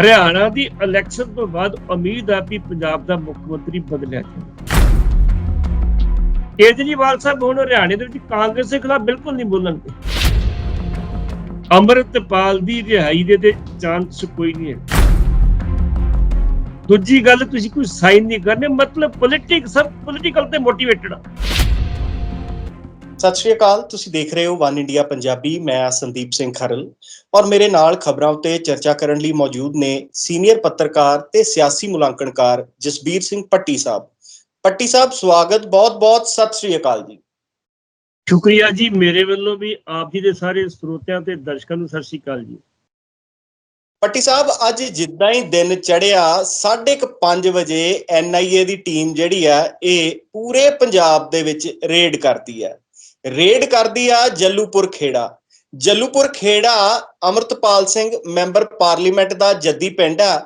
ਹਰਿਆਣਾ ਦੀ election ਤੋਂ ਬਾਅਦ ਉਮੀਦ ਆ ਵੀ ਪੰਜਾਬ ਦਾ ਮੁੱਖ ਮੰਤਰੀ ਬਦਲਿਆ ਜਾਵੇ। ਕੇਜਰੀਵਾਲ ਸਾਹਿਬ ਹੁਣ ਹਰਿਆਣੇ ਦੇ ਵਿੱਚ ਕਾਂਗਰਸ ਦੇ ਖਿਲਾਫ ਬਿਲਕੁਲ ਨਹੀਂ ਬੋਲਣਗੇ। ਅੰਮ੍ਰਿਤਪਾਲ ਦੀ ਰਿਹਾਈ ਦੇ ਤੇ ਚਾਂਸ ਕੋਈ ਨਹੀਂ ਹੈ। ਦੂਜੀ ਗੱਲ, ਤੁਸੀਂ ਕੋਈ ਸਾਈਨ ਨਹੀਂ ਕਰਨੇ, ਮਤਲਬ ਪੋਲਿਟਿਕਸ ਸਭ ਪੋਲਿਟੀਕਲ ਤੇ ਮੋਟੀਵੇਟਡ ਆ। ਸਤਿ ਸ਼੍ਰੀ ਅਕਾਲ ਤੁਸੀਂ ਦੇਖ ਰਹੇ ਹੋ ਵਨ ਇੰਡੀਆ ਪੰਜਾਬੀ ਮੈਂ ਸੰਦੀਪ ਸਿੰਘ ਖਰਲ ਔਰ ਮੇਰੇ ਨਾਲ ਖਬਰਾਂ ਉਤੇ ਚਰਚਾ ਕਰਨ ਲਈ ਮੌਜੂਦ ਨੇ ਸੀਨੀਅਰ ਪੱਤਰਕਾਰ ਤੇ ਸਿਆਸੀ ਮੁਲਾਂਕਣਕਾਰ ਜਸਬੀਰ ਸਿੰਘ ਪੱਟੀ ਸਾਹਿਬ। ਪੱਟੀ ਸਾਹਿਬ ਸਵਾਗਤ ਬਹੁਤ-ਬਹੁਤ ਸਤਿ ਸ਼੍ਰੀ ਅਕਾਲ ਜੀ। ਸ਼ੁਕਰੀਆ ਜੀ ਮੇਰੇ ਵੱਲੋਂ ਵੀ ਆਪ ਜੀ ਦੇ ਸਾਰੇ ਸਰੋਤਿਆਂ ਤੇ ਦਰਸ਼ਕਾਂ ਨੂੰ ਸਤਿ ਸ਼੍ਰੀ ਅਕਾਲ ਜੀ। ਪੱਟੀ ਸਾਹਿਬ ਅੱਜ ਜਿੱਦਾਂ ਹੀ ਦਿਨ ਚੜਿਆ 5:30 ਵਜੇ ਐਨਆਈਏ ਦੀ ਟੀਮ ਜਿਹੜੀ ਆ ਇਹ ਪੂਰੇ ਪੰਜਾਬ ਦੇ ਵਿੱਚ ਰੇਡ ਕਰਦੀ ਹੈ ਰੇਡ ਕਰਦੀ ਆ ਜੱਲੂਪੁਰ ਖੇੜਾ। ਜੱਲੂਪੁਰ ਖੇੜਾ ਅਮਰਤਪਾਲ ਸਿੰਘ ਮੈਂਬਰ ਪਾਰਲੀਮੈਂਟ ਦਾ ਜੱਦੀ ਪਿੰਡ ਆ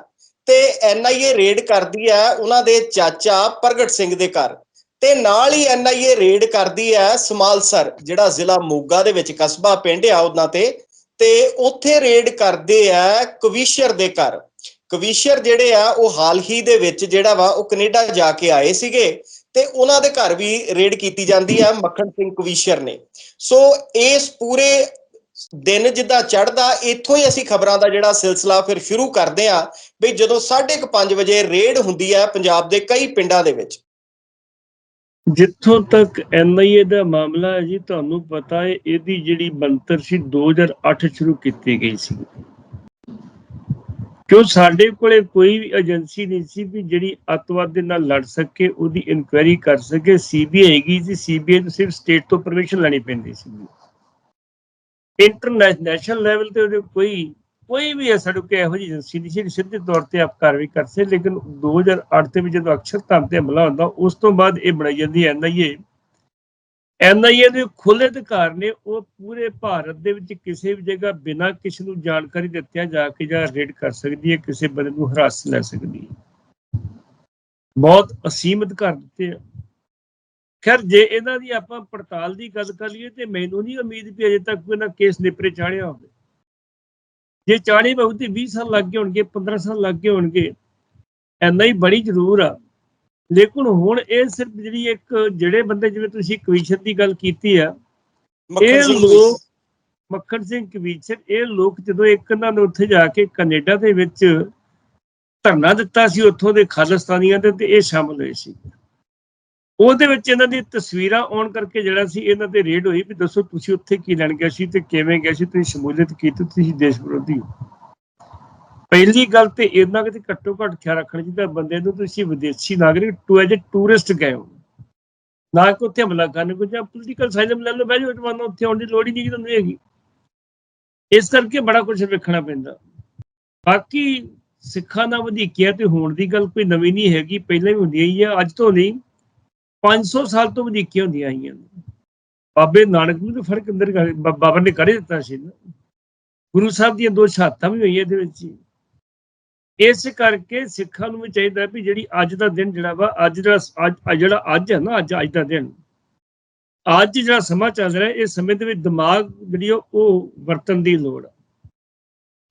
ਤੇ ਐਨਆਈਏ ਰੇਡ ਕਰਦੀ ਆ ਉਹਨਾਂ ਦੇ ਚਾਚਾ ਪ੍ਰਗਟ ਸਿੰਘ ਦੇ ਘਰ। ਤੇ ਨਾਲ ਹੀ ਐਨਆਈਏ ਰੇਡ ਕਰਦੀ ਹੈ ਸਮਾਲਸਰ ਜਿਹੜਾ ਜ਼ਿਲ੍ਹਾ ਮੋਗਾ ਦੇ ਵਿੱਚ ਕਸਬਾ ਪਿੰਡ ਆ ਉਹਨਾਂ ਤੇ। ਤੇ ਉੱਥੇ ਰੇਡ ਕਰਦੇ ਆ ਕਵੀਸ਼ਰ ਦੇ ਘਰ। ਕਵੀਸ਼ਰ ਜਿਹੜੇ ਆ ਉਹ ਹਾਲ ਹੀ ਦੇ ਵਿੱਚ ਜਿਹੜਾ ਵਾ ਉਹ ਕੈਨੇਡਾ ਜਾ ਕੇ ਆਏ ਸੀਗੇ। ਤੇ ਉਹਨਾਂ ਦੇ ਘਰ ਵੀ ਰੇਡ ਕੀਤੀ ਜਾਂਦੀ ਆ, ਮੱਖਣ ਸਿੰਘ ਕਵੀਸ਼ਰ ਨੇ। ਸੋ ਇਸ ਪੂਰੇ ਦਿਨ ਜਿੱਦਾਂ ਚੜਦਾ ਇੱਥੋਂ ਹੀ ਅਸੀਂ ਖਬਰਾਂ ਦਾ ਜਿਹੜਾ ਸਿਲਸਿਲਾ ਫਿਰ ਸ਼ੁਰੂ ਕਰਦੇ ਆ ਵੀ ਜਦੋਂ 5:30 ਵਜੇ ਰੇਡ ਹੁੰਦੀ ਹੈ ਪੰਜਾਬ ਦੇ ਕਈ ਪਿੰਡਾਂ ਦੇ ਵਿੱਚ। ਜਿੱਥੋਂ ਤੱਕ ਐਨਆਈਏ ਦਾ ਮਾਮਲਾ ਹੈ ਜੀ, ਤੁਹਾਨੂੰ ਪਤਾ ਹੈ, ਇਹਦੀ ਜਿਹੜੀ ਬੰਤਰ ਸੀ 2008 ਸ਼ੁਰੂ ਕੀਤੀ ਗਈ ਸੀ। ਕਿਉਂ ਸਾਡੇ ਕੋਲੇ ਕੋਈ ਵੀ ਏਜੰਸੀ ਨਹੀਂ ਸੀ ਵੀ ਜਿਹੜੀ ਅੱਤਵਾਦ ਦੇ ਨਾਲ ਲੜ ਸਕੇ, ਉਹਦੀ ਇਨਕੁਆਇਰੀ ਕਰ ਸਕੇ। ਸੀਬੀਆਈ ਹੈਗੀ ਸੀ ਸੀਬੀਆਈ ਨੂੰ ਸਿਰਫ ਸਟੇਟ ਤੋਂ ਪਰਮਿਸ਼ਨ ਲੈਣੀ ਪੈਂਦੀ ਸੀ। ਇੰਟਰਨੈਸ਼ਨਲ ਲੈਵਲ ਤੇ ਉਹਦੇ ਕੋਈ ਕੋਈ ਵੀ ਸਾਡੇ ਕੋਲ ਇਹੋ ਜਿਹੀ ਏਜੰਸੀ ਨਹੀਂ ਸੀ ਜਿਹੜੀ ਸਿੱਧੇ ਤੌਰ ਤੇ ਆਪ ਕਾਰਵਾਈ ਕਰ ਸੇ ਲੇਕਿਨ 2008 ਦੇ ਵਿੱਚ ਜਦੋਂ ਅਕਸ਼ਰ ਧਾਮ ਤੇ ਹਮਲਾ ਹੁੰਦਾ, ਉਸ ਤੋਂ ਬਾਅਦ ਇਹ ਬਣਾਈ ਜਾਂਦੀ ਹੈ ਐਨਆਈਏ ਐਨਆਈਏ ਦੇ ਖੁੱਲੇ ਅਧਿਕਾਰ ਨੇ ਉਹ ਪੂਰੇ ਭਾਰਤ ਦੇ ਵਿੱਚ ਕਿਸੇ ਵੀ ਜਗ੍ਹਾ ਬਿਨਾਂ ਕਿਸੇ ਨੂੰ ਜਾਣਕਾਰੀ ਦਿੱਤਿਆਂ ਜਾ ਕੇ ਜਾਂ ਰੇਡ ਕਰ ਸਕਦੀ ਹੈ, ਕਿਸੇ ਬੰਦੇ ਨੂੰ ਹਰਾਸ ਲੈ ਸਕਦੀ ਹੈ। ਬਹੁਤ ਅਸੀਮ ਅਧਿਕਾਰ ਦਿੱਤੇ ਆ। ਖੈਰ, ਜੇ ਇਹਨਾਂ ਦੀ ਆਪਾਂ ਪੜਤਾਲ ਦੀ ਗੱਲ ਕਰ ਲਈਏ ਤੇ ਮੈਨੂੰ ਨਹੀਂ ਉਮੀਦ ਵੀ ਅਜੇ ਤੱਕ ਕੋਈ ਨਾ ਕੇਸ ਨਿਪਰੇ ਚਾੜਿਆ ਹੋਵੇ। ਜੇ ਚਾੜੀ ਬਹੁਤ 20 ਸਾਲ ਲੱਗ ਗਏ ਹੋਣਗੇ 15 ਸਾਲ ਲੱਗ ਗਏ ਹੋਣਗੇ ਐਨਾ ਹੀ ਬੜੀ ਜ਼ਰੂਰ ਆ। ਲੇਕਿਨ ਹੁਣ ਇਹ ਸਿਰਫ ਜਿਹੜੀ ਇੱਕ ਜਿਹੜੇ ਬੰਦੇ ਜਿਵੇਂ ਤੁਸੀਂ ਕਵੀਸ਼ਰ ਦੀ ਗੱਲ ਕੀਤੀ ਆ ਇਹ ਸਿੰਘ ਲੋਕ ਮੱਖਣ ਸਿੰਘ ਕਵੀਸ਼ਰ ਇਹ ਲੋਕ ਜਦੋਂ ਇੱਕ ਇਹਨਾਂ ਨੇ ਉੱਥੇ ਜਾ ਕੇ ਕੈਨੇਡਾ ਦੇ ਵਿੱਚ ਧਰਨਾ ਦਿੱਤਾ ਸੀ ਉੱਥੋਂ ਦੇ ਖਾਲਿਸਤਾਨੀਆਂ ਦੇ ਤੇ ਇਹ ਸ਼ਾਮਲ ਹੋਏ ਸੀ। ਉਹਦੇ ਵਿੱਚ ਇਹਨਾਂ ਦੀ ਤਸਵੀਰਾਂ ਆਉਣ ਕਰਕੇ ਜਿਹੜਾ ਸੀ ਇਹਨਾਂ ਤੇ ਰੇਡ ਹੋਈ ਵੀ ਦੱਸੋ ਤੁਸੀਂ ਉੱਥੇ ਕੀ ਲੈਣ ਗਏ ਸੀ ਤੇ ਕਿਵੇਂ ਗਏ ਸੀ ਤੁਸੀਂ ਸ਼ਮੂਲੀਅਤ ਕੀਤੀ ਤੁਸੀਂ ਦੇਸ਼ ਵਿਰੋਧੀ ਹੋ। ਪਹਿਲੀ ਗੱਲ ਤੇ ਇਹਨਾਂ ਕਿਤੇ ਘੱਟੋ ਘੱਟ ਖਿਆਲ ਰੱਖਣਾ ਚਾਹੀਦਾ ਬੰਦੇ ਨੂੰ, ਤੁਸੀਂ ਵਿਦੇਸ਼ੀ ਨਾਗਰਿਕ ਟੂ ਐਜ ਟੂਰਿਸਟ ਗਏ ਹੋ। ਨਾ ਕਿ ਉੱਥੇ ਹਮਲਾ ਕਰਨ ਕੋ ਜਾਂ ਪੋਲੀਟੀਕਲ ਸਾਈਲਮ ਲੈ ਲਓ, ਬਹਿ ਜਾਓ ਤੁਹਾਨੂੰ ਉੱਥੇ ਆਉਣ ਦੀ ਲੋੜ ਹੀ ਨਹੀਂ ਤੁਹਾਨੂੰ ਹੈਗੀ। ਇਸ ਕਰਕੇ ਬੜਾ ਕੁਝ ਵੇਖਣਾ ਪੈਂਦਾ। ਬਾਕੀ ਸਿੱਖਾਂ ਦਾ ਵਧੀਕੀਆ ਤੇ ਹੋਣ ਦੀ ਗੱਲ ਕੋਈ ਨਵੀਂ ਨਹੀਂ ਹੈਗੀ, ਪਹਿਲਾਂ ਵੀ ਹੁੰਦੀ ਹੀ ਆ, ਅੱਜ ਤੋਂ ਨਹੀਂ। 500 ਸਾਲ ਤੋਂ ਵਧੀਕੀਆਂ ਹੁੰਦੀਆਂ ਆਈਆਂ ਬਾਬੇ ਨਾਨਕ ਨੂੰ ਤਾਂ ਫ਼ਰਕ ਅੰਦਰ ਬਾਬਾ ਨੇ ਕਰ ਦਿੱਤਾ ਸੀ ਨਾ। ਗੁਰੂ ਸਾਹਿਬ ਦੀਆਂ ਦੋ ਸ਼ਹਾਦਤਾਂ ਵੀ ਹੋਈਆਂ ਇਹਦੇ ਵਿੱਚ ਹੀ। ਇਸ ਕਰਕੇ ਸਿੱਖਾਂ ਨੂੰ ਵੀ ਚਾਹੀਦਾ ਵੀ ਜਿਹੜੀ ਅੱਜ ਦਾ ਦਿਨ ਜਿਹੜਾ ਵਾ, ਅੱਜ ਜਿਹੜਾ ਅੱਜ ਜਿਹੜਾ ਅੱਜ ਹੈ ਨਾ, ਅੱਜ ਅੱਜ ਦਾ ਦਿਨ, ਅੱਜ ਜਿਹੜਾ ਸਮਾਂ ਚੱਲ ਰਿਹਾ, ਇਸ ਸਮੇਂ ਦੇ ਵਿੱਚ ਦਿਮਾਗ ਜਿਹੜੀ ਉਹ- ਉਹ ਵਰਤਣ ਦੀ ਲੋੜ ਆ।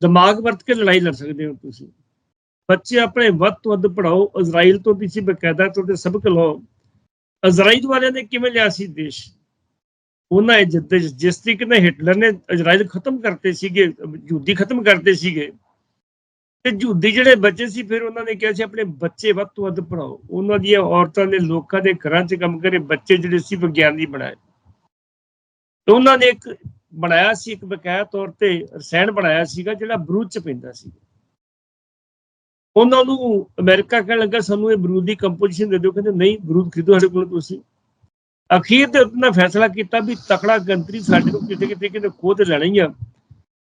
ਦਿਮਾਗ ਵਰਤ ਕੇ ਲੜਾਈ ਲੜ ਸਕਦੇ ਹੋ ਤੁਸੀਂ। ਬੱਚੇ ਆਪਣੇ ਵੱਧ ਤੋਂ ਵੱਧ ਪੜਾਓ ਇਜ਼ਰਾਈਲ ਤੋਂ ਤੁਸੀਂ ਬਕਾਇਦਾ ਤੋਂ ਤੇ ਸਬਕ ਲਓ। ਇਜ਼ਰਾਈਲ ਵਾਲਿਆਂ ਨੇ ਕਿਵੇਂ ਲਿਆ ਸੀ ਦੇਸ਼? ਉਹਨਾਂ ਇਹ ਜਿੱਦ, ਜਿਸ ਤਰੀਕੇ ਨਾਲ ਹਿਟਲਰ ਨੇ ਇਜ਼ਰਾਈਲ ਖਤਮ ਕਰਤੇ ਸੀਗੇ, ਯਹੂਦੀ ਖਤਮ ਕਰਤੇ ਸੀਗੇ ਤੇ ਜੂਦੀ ਜਿਹੜੇ ਬੱਚੇ ਸੀ, ਫਿਰ ਉਹਨਾਂ ਨੇ ਕਿਹਾ ਸੀ, ਆਪਣੇ ਬੱਚੇ ਵੱਧ ਤੋਂ ਵੱਧ ਪੜਾਓ ਉਹਨਾਂ ਦੀਆਂ ਔਰਤਾਂ ਨੇ ਲੋਕਾਂ ਦੇ ਘਰਾਂ 'ਚ ਕੰਮ ਕਰੇ, ਬੱਚੇ ਜਿਹੜੇ ਸੀ ਵਿਗਿਆਨੀ ਬਣਾਏ। ਤੇ ਉਹਨਾਂ ਨੇ ਇੱਕ ਬਣਾਇਆ ਸੀ, ਇੱਕ ਬਕਾਇਆ ਤੌਰ ਤੇ ਰਸਾਇਣ ਬਣਾਇਆ ਸੀਗਾ, ਜਿਹੜਾ ਬਰੂਦ 'ਚ ਪੈਂਦਾ ਸੀ। ਉਹਨਾਂ ਨੂੰ ਅਮਰੀਕਾ ਕਹਿਣ ਲੱਗਾ, ਸਾਨੂੰ ਇਹ ਬਰੂਦ ਦੀ ਕੰਪੋਜੀਸ਼ਨ ਦੇ ਦਿਓ। ਕਹਿੰਦੇ, ਨਹੀਂ, ਬਰੂਦ ਖਰੀਦੋ ਸਾਡੇ ਕੋਲ ਤੁਸੀਂ। ਅਖੀਰ ਤੇ ਉਹਨਾਂ ਫੈਸਲਾ ਕੀਤਾ ਵੀ ਤਕੜਾ ਗੰਤਰੀ ਸਾਡੇ ਕੋਲ ਕਿਤੇ ਕਿਤੇ ਕਿਤੇ ਖੋਹ ਲੈਣੀ ਆ।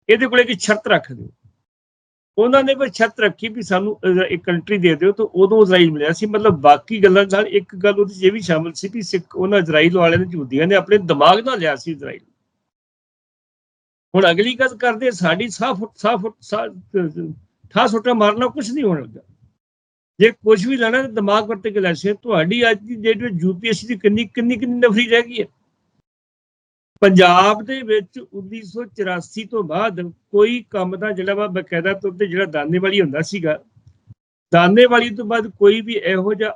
ਇਹਦੇ ਕੋਲ ਇੱਕ ਸ਼ਰਤ ਰੱਖ ਦਿਓ। ਉਹਨਾਂ ਨੇ ਕੋਈ ਛੱਤ ਰੱਖੀ ਵੀ ਸਾਨੂੰ ਇੱਕ ਕੰਟਰੀ ਦੇ ਦਿਓ ਤਾਂ ਉਦੋਂ ਇਜ਼ਰਾਈਲ ਮਿਲਿਆ ਸੀ। ਮਤਲਬ ਬਾਕੀ ਗੱਲਾਂ ਨਾਲ ਇੱਕ ਗੱਲ ਉਹਦੇ 'ਚ ਇਹ ਵੀ ਸ਼ਾਮਲ ਸੀ ਵੀ ਸਿੱਖ, ਉਹਨਾਂ ਇਜ਼ਰਾਈਲ ਵਾਲਿਆਂ ਨੇ ਯਹੂਦੀਆਂ ਨੇ ਆਪਣੇ ਦਿਮਾਗ ਨਾਲ ਲਿਆ ਸੀ ਇਜ਼ਰਾਈਲ। ਹੁਣ ਅਗਲੀ ਗੱਲ ਕਰਦੇ ਸਾਡੀ ਸਾਹ ਫੁੱਟ ਸਾਹ ਫੁੱਟ, ਸਾਹ ਠਾ ਸੁੱਟਾ ਮਾਰਨਾ ਕੁਝ ਨਹੀਂ ਹੋਣ ਲੱਗਾ। ਜੇ ਕੁਝ ਵੀ ਲੈਣਾ ਤਾਂ ਦਿਮਾਗ ਵਰਤੇ ਕੇ ਲੈ ਤੁਹਾਡੀ ਅੱਜ ਦੀ ਡੇਟ ਵਿੱਚ ਯੂਪੀਐਸਸੀ ਦੀ ਕਿੰਨੀ ਕਿੰਨੀ ਕਿੰਨੀ ਨਫਰੀ ਰਹਿ ਗਈ ਹੈ? ਪੰਜਾਬ ਦੇ ਵਿੱਚ 1984 ਤੋਂ ਬਾਅਦ ਕੋਈ ਕੰਮ ਦਾ ਜਿਹੜਾ ਵਾ ਬਕਾਇਦਾ ਤੌਰ ਤੇ ਜਿਹੜਾ ਦਾਨੇਵਾਲੀ ਹੁੰਦਾ ਸੀਗਾ, ਦਾਨੇਵਾਲੀ ਤੋਂ ਬਾਅਦ ਕੋਈ ਵੀ ਇਹੋ ਜਿਹਾ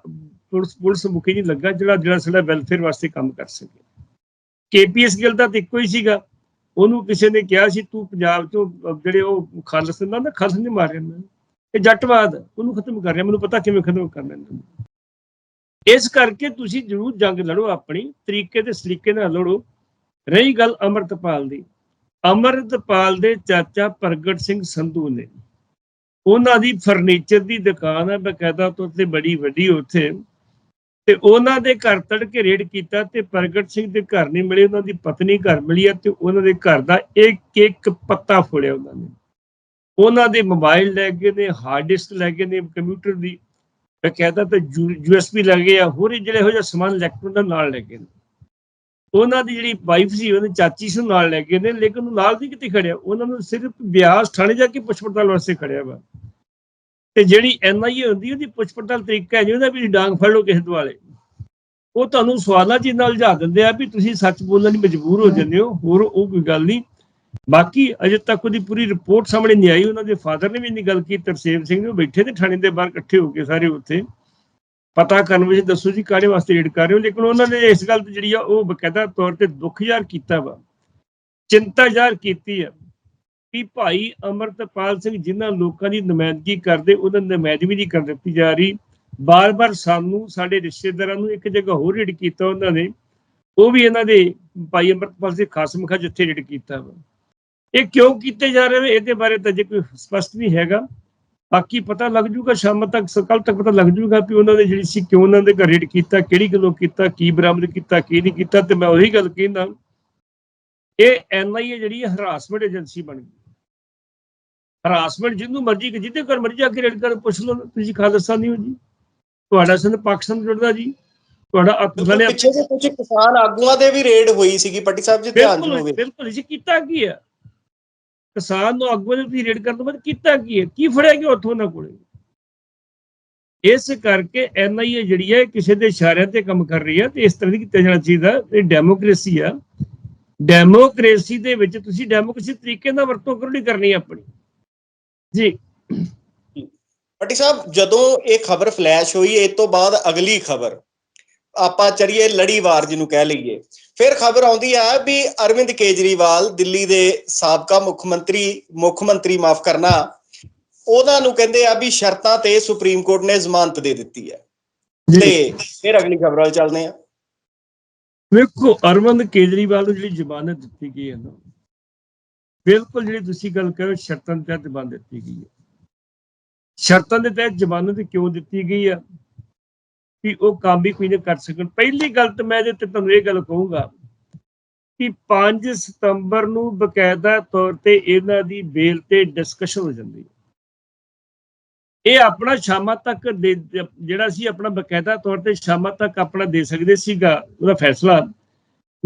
ਪੁਲਿਸ ਪੁਲਿਸ ਮੁਖੀ ਨਹੀਂ ਲੱਗਾ ਜਿਹੜਾ ਜਿਹੜਾ ਸਾਡਾ ਵੈਲਫੇਅਰ ਵਾਸਤੇ ਕੰਮ ਕਰ ਸਕੇ। ਕੇਪੀਐਸ ਗਿੱਲ ਦਾ ਤਾਂ ਇੱਕੋ ਹੀ ਸੀਗਾ। ਉਹਨੂੰ ਕਿਸੇ ਨੇ ਕਿਹਾ ਸੀ, ਤੂੰ ਪੰਜਾਬ 'ਚੋਂ ਜਿਹੜੇ ਉਹ ਖਾਲਸਾ ਨਾ, ਖਾਲਸਾ ਨਹੀਂ ਮਾਰ ਰਿਹਾ ਇਹ ਜੱਟਵਾਦ, ਉਹਨੂੰ ਖਤਮ ਕਰ ਰਿਹਾ, ਮੈਨੂੰ ਪਤਾ ਕਿਵੇਂ ਖਤਮ ਕਰਨਾ ਇਹਨਾਂ ਇਸ ਕਰਕੇ ਤੁਸੀਂ ਜ਼ਰੂਰ ਜੰਗ ਲੜੋ ਆਪਣੀ, ਤਰੀਕੇ ਤੇ ਸਲੀਕੇ ਨਾਲ ਲੜੋ। ਰਹੀ ਗੱਲ ਅਮਰਤਪਾਲ ਦੀ। ਅਮਰਤਪਾਲ ਦੇ ਚਾਚਾ ਪ੍ਰਗਟ ਸਿੰਘ ਸੰਧੂ ਨੇ। ਉਹਨਾਂ ਦੀ ਫਰਨੀਚਰ ਦੀ ਦੁਕਾਨ ਹੈ, ਬਕਾਇਦਾ ਤੌਰ ਤੇ ਬੜੀ ਵੱਡੀ ਉੱਥੇ। ਤੇ ਉਹਨਾਂ ਦੇ ਘਰ ਤੜਕੇ ਰੇਡ ਕੀਤਾ ਤੇ ਪ੍ਰਗਟ ਸਿੰਘ ਦੇ ਘਰ ਨਹੀਂ ਮਿਲੇ। ਉਹਨਾਂ ਦੀ ਪਤਨੀ ਘਰ ਮਿਲੀ ਹੈ ਤੇ ਉਹਨਾਂ ਦੇ ਘਰ ਦਾ ਇੱਕ ਇੱਕ ਪੱਤਾ ਫੋੜਿਆ ਉਹਨਾਂ ਨੇ। ਉਹਨਾਂ ਦੇ ਮੋਬਾਈਲ ਲੈ ਗਏ ਨੇ ਹਾਰਡ ਡਿਸਕ ਲੈ ਗਏ ਨੇ ਕੰਪਿਊਟਰ ਦੀ। ਬਕਾਇਦਾ ਤੇ ਯੂਐਸਬੀ ਲੈ ਗਏ ਆ, ਹੋਰ ਜਿਹੜੇ ਇਹੋ ਜਿਹਾ ਸਮਾਨ ਇਲੈਕਟ੍ਰੋਨਿਕ ਦਾ ਨਾਲ ਲੈ ਗਏ ਨੇ। ਉਹਨਾਂ ਦੀ ਜਿਹੜੀ ਵਾਈਫ ਸੀ, ਉਹਦੀ ਚਾਚੀ ਸੀ, ਉਹ ਨਾਲ ਲੈ ਕੇ ਨੇ, ਲੇਕਿਨ ਉਹ ਨਾਲ ਨਹੀਂ ਕਿਤੇ ਖੜਿਆ ਉਹਨਾਂ ਨੂੰ ਸਿਰਫ ਬਿਆਸ ਥਾਣੇ ਜਾ ਕੇ ਪੁੱਛ ਪੜਤਾਲ ਵਾਸਤੇ ਖੜਿਆ ਵਾ। ਤੇ ਜਿਹੜੀ ਐਨਆਈਏ ਹੁੰਦੀ, ਉਹਦੀ ਪੁੱਛ ਪੜਤਾਲ ਤਰੀਕਾ ਹੈ ਨਹੀਂ ਵੀ ਡਾਂਗ ਫੜ ਲਓ ਕਿਸੇ ਦੁਆਲੇ। ਉਹ ਤੁਹਾਨੂੰ ਸਵਾਲਾਂ ਚ ਨਾਲ ਉਲਝਾ ਦਿੰਦੇ ਆ ਵੀ ਤੁਸੀਂ ਸੱਚ ਬੋਲਣ ਲਈ ਮਜਬੂਰ ਹੋ ਜਾਂਦੇ ਹੋ, ਹੋਰ ਉਹ ਕੋਈ ਗੱਲ ਨਹੀਂ। ਬਾਕੀ ਅਜੇ ਤੱਕ ਉਹਦੀ ਪੂਰੀ ਰਿਪੋਰਟ ਸਾਹਮਣੇ ਨਹੀਂ ਆਈ, ਉਹਨਾਂ ਦੇ ਫਾਦਰ ਨੇ ਵੀ ਇੰਨੀ ਗੱਲ ਕੀਤੀ, ਤਰਸੇਮ ਸਿੰਘ ਨੇ ਉਹ ਬੈਠੇ ਤੇ ਥਾਣੇ ਦੇ ਬਾਹਰ ਇਕੱਠੇ ਹੋ ਕੇ ਸਾਰੇ ਉੱਥੇ। ਪਤਾ ਕਰਨ ਵਿੱਚ ਦੱਸੋ ਜੀ ਕਾਹਦੇ ਵਾਸਤੇ ਰੇਡ ਕਰ ਰਹੇ ਹੋ, ਲੇਕਿਨ ਉਹਨਾਂ ਨੇ ਇਸ ਗੱਲ ਤੇ ਜਿਹੜੀ ਆ ਉਹ ਬਕਾਇਦਾ ਤੌਰ ਤੇ ਦੁੱਖ ਜ਼ਾਹਰ ਕੀਤਾ ਵਾ, ਚਿੰਤਾ ਜ਼ਾਹਰ ਕੀਤੀ ਆ ਕਿ ਭਾਈ ਅਮਰਤਪਾਲ ਸਿੰਘ ਜਿਨ੍ਹਾਂ ਲੋਕਾਂ ਦੀ ਨੁਮਾਇੰਦਗੀ ਕਰਦੇ, ਉਹਨਾਂ ਦੀ ਨੁਮਾਇੰਦਗੀ ਨਹੀਂ ਕਰ ਦਿੱਤੀ ਜਾ ਰਹੀ, ਬਾਰ-ਬਾਰ ਸਾਨੂੰ, ਸਾਡੇ ਰਿਸ਼ਤੇਦਾਰਾਂ ਨੂੰ ਇੱਕ ਜਗ੍ਹਾ ਹੋਰ ਰੇਡ ਕੀਤਾ ਉਹਨਾਂ ਨੇ, ਉਹ ਵੀ ਇਹਨਾਂ ਦੇ ਭਾਈ ਅਮਰਤਪਾਲ ਸਿੰਘ ਖਾਸਮਖਾ ਜਿੱਥੇ ਰੇਡ ਕੀਤਾ ਵਾ। ਇਹ ਕਿਉਂ ਕੀਤੇ ਜਾ ਰਹੇ ਨੇ, ਇਹਦੇ ਬਾਰੇ ਤਾਂ ਜੇ ਕੋਈ ਸਪਸ਼ਟ ਨਹੀਂ ਹੈਗਾ। ਬਾਕੀ ਪਤਾ ਲੱਗ ਜੂਗਾ ਸ਼ਾਮ ਤੱਕ ਕੱਲ ਤੱਕ ਪਤਾ ਲੱਗ ਜੂਗਾ ਵੀ ਉਹਨਾਂ ਦੇ ਜਿਹੜੀ ਸੀ ਕਿਉਂ ਉਹਨਾਂ ਦੇ ਘਰ ਰੇਡ ਕੀਤਾ ਕਿਹੜੀ ਗੱਲੋਂ ਕੀਤਾ ਕੀ ਬਰਾਮਦ ਕੀਤਾ ਕੀ ਨਹੀਂ ਕੀਤਾ ਤੇ ਮੈਂ ਉਹੀ ਗੱਲ ਕਹਿੰਦਾ। ਇਹ ਐਨਆਈਏ ਜਿਹੜੀ ਹਰਾਸਮੈਂਟ ਏਜੰਸੀ ਬਣ ਗਈ। ਹਰਾਸਮੈਂਟ ਜਿੰਨੂੰ ਮਰਜ਼ੀ ਕਿ ਜਿੱਤੇ ਘਰ ਮਰਜ਼ੀ ਜਾ ਕੇ ਰੇਡ ਕਰ ਪੁੱਛ ਲਓ ਤੁਸੀਂ ਖਾਲਿਸਤਾਨੀ ਹੋ ਜੀ। ਤੁਹਾਡਾ ਸੰਦ ਪਾਕਿਸਤਾਨ ਜੁੜਦਾ ਜੀ। ਤੁਹਾਡਾ ਅਤਲੇ ਪਿੱਛੇ ਜੇ ਕੁਝ ਕਿਸਾਨ ਆਗੂਆਂ ਦੇ ਵੀ ਰੇਡ ਹੋਈ ਸੀਗੀ ਪੱਟੀ ਸਾਹਿਬ ਜੀ ਧਿਆਨ ਚ ਬਿਲਕੁਲ ਜੀ ਕੀਤਾ ਕੀ ਹੈ ਕਿਸਾਨ ਨੂੰ ਅੱਗੋਂ ਦੇ ਤੁਸੀਂ ਰੇਡ ਕਰਨ ਤੋਂ ਬਾਅਦ ਕੀਤਾ ਕੀ ਹੈ? ਕੀ ਫੜਿਆ ਗਿਆ ਉੱਥੋਂ ਨਾ ਕੋਲੇ? ਇਸ ਕਰਕੇ ਐਨਆਈਏ ਜਿਹੜੀ ਹੈ ਕਿਸੇ ਦੇ ਇਸ਼ਾਰਿਆਂ ਤੇ ਕੰਮ ਕਰ ਰਹੀ ਹੈ ਤੇ ਇਸ ਤਰ੍ਹਾਂ ਦੀ ਕੀਤਾ ਜਾਣਾ ਚਾਹੀਦਾ, ਇਹ ਡੈਮੋਕ੍ਰੇਸੀ ਆ। ਡੈਮੋਕ੍ਰੇਸੀ ਦੇ ਵਿੱਚ ਤੁਸੀਂ ਡੈਮੋਕ੍ਰੇਸੀ ਤਰੀਕੇ ਨਾਲ ਵਰਤੋਂ ਕਰੋ ਕਰਨੀ ਆਪਣੀ। ਜੀ। ਪਟੀ ਸਾਹਿਬ, ਜਦੋਂ ਇਹ ਖਬਰ ਫਲੈਸ਼ ਹੋਈ ਇਸ ਤੋਂ ਬਾਅਦ ਅਗਲੀ ਖਬਰ। ਆਪਾਂ ਚੜੀਏ ਲੜੀਵਾਰ ਜਿਹਨੂੰ ਕਹਿ ਲਈਏ। ਫਿਰ ਖਬਰ ਆਉਂਦੀ ਆ ਵੀ ਅਰਵਿੰਦ ਕੇਜਰੀਵਾਲ ਦਿੱਲੀ ਦੇ ਸਾਬਕਾ ਮੁੱਖ ਮੰਤਰੀ ਮੁੱਖ ਮੰਤਰੀ ਮਾਫ ਕਰਨਾ ਉਹਨਾਂ ਨੂੰ ਕਹਿੰਦੇ ਆ ਵੀ ਸ਼ਰਤਾਂ ਤੇ ਸੁਪਰੀਮ ਕੋਰਟ ਨੇ ਜ਼ਮਾਨਤ ਦੇ ਦਿੱਤੀ ਹੈ। ਤੇ ਫਿਰ ਅਗਲੀ ਖਬਰ ਵੱਲ ਚੱਲਦੇ ਆ ਵੇਖੋ ਅਰਵਿੰਦ ਕੇਜਰੀਵਾਲ ਨੂੰ ਜਿਹੜੀ ਜ਼ਮਾਨਤ ਦਿੱਤੀ ਗਈ ਹੈ ਨਾ ਬਿਲਕੁਲ ਜਿਹੜੀ ਤੁਸੀਂ ਗੱਲ ਕਰੋ ਸ਼ਰਤਾਂ ਦੇ ਤਹਿਤ ਜ਼ਮਾਨਤ ਦਿੱਤੀ ਗਈ ਹੈ। ਸ਼ਰਤਾਂ ਦੇ ਤਹਿਤ ਜ਼ਮਾਨਤ ਕਿਉਂ ਦਿੱਤੀ ਗਈ ਆ ਕਿ ਉਹ ਕੰਮ ਵੀ ਕੋਈ ਨਾ ਕਰ ਸਕਣ। ਪਹਿਲੀ ਗੱਲ ਤਾਂ ਮੈਂ ਇਹਦੇ ਤੇ ਤੁਹਾਨੂੰ ਇਹ ਗੱਲ ਕਹੂੰਗਾ ਕਿ 5 ਸਤੰਬਰ ਨੂੰ ਬਕਾਇਦਾ ਤੌਰ ਤੇ ਇਹਨਾਂ ਦੀ ਬੇਲ ਤੇ ਡਿਸਕਸ਼ਨ ਹੋ ਜਾਂਦੀ ਹੈ। ਇਹ ਆਪਣਾ ਸ਼ਾਮਾਂ ਤੱਕ ਦੇ- ਜਿਹੜਾ ਸੀ ਆਪਣਾ ਬਕਾਇਦਾ ਤੌਰ ਤੇ ਸ਼ਾਮਾਂ ਤੱਕ ਆਪਣਾ ਦੇ ਸਕਦੇ ਸੀਗਾ, ਉਹਦਾ ਫੈਸਲਾ।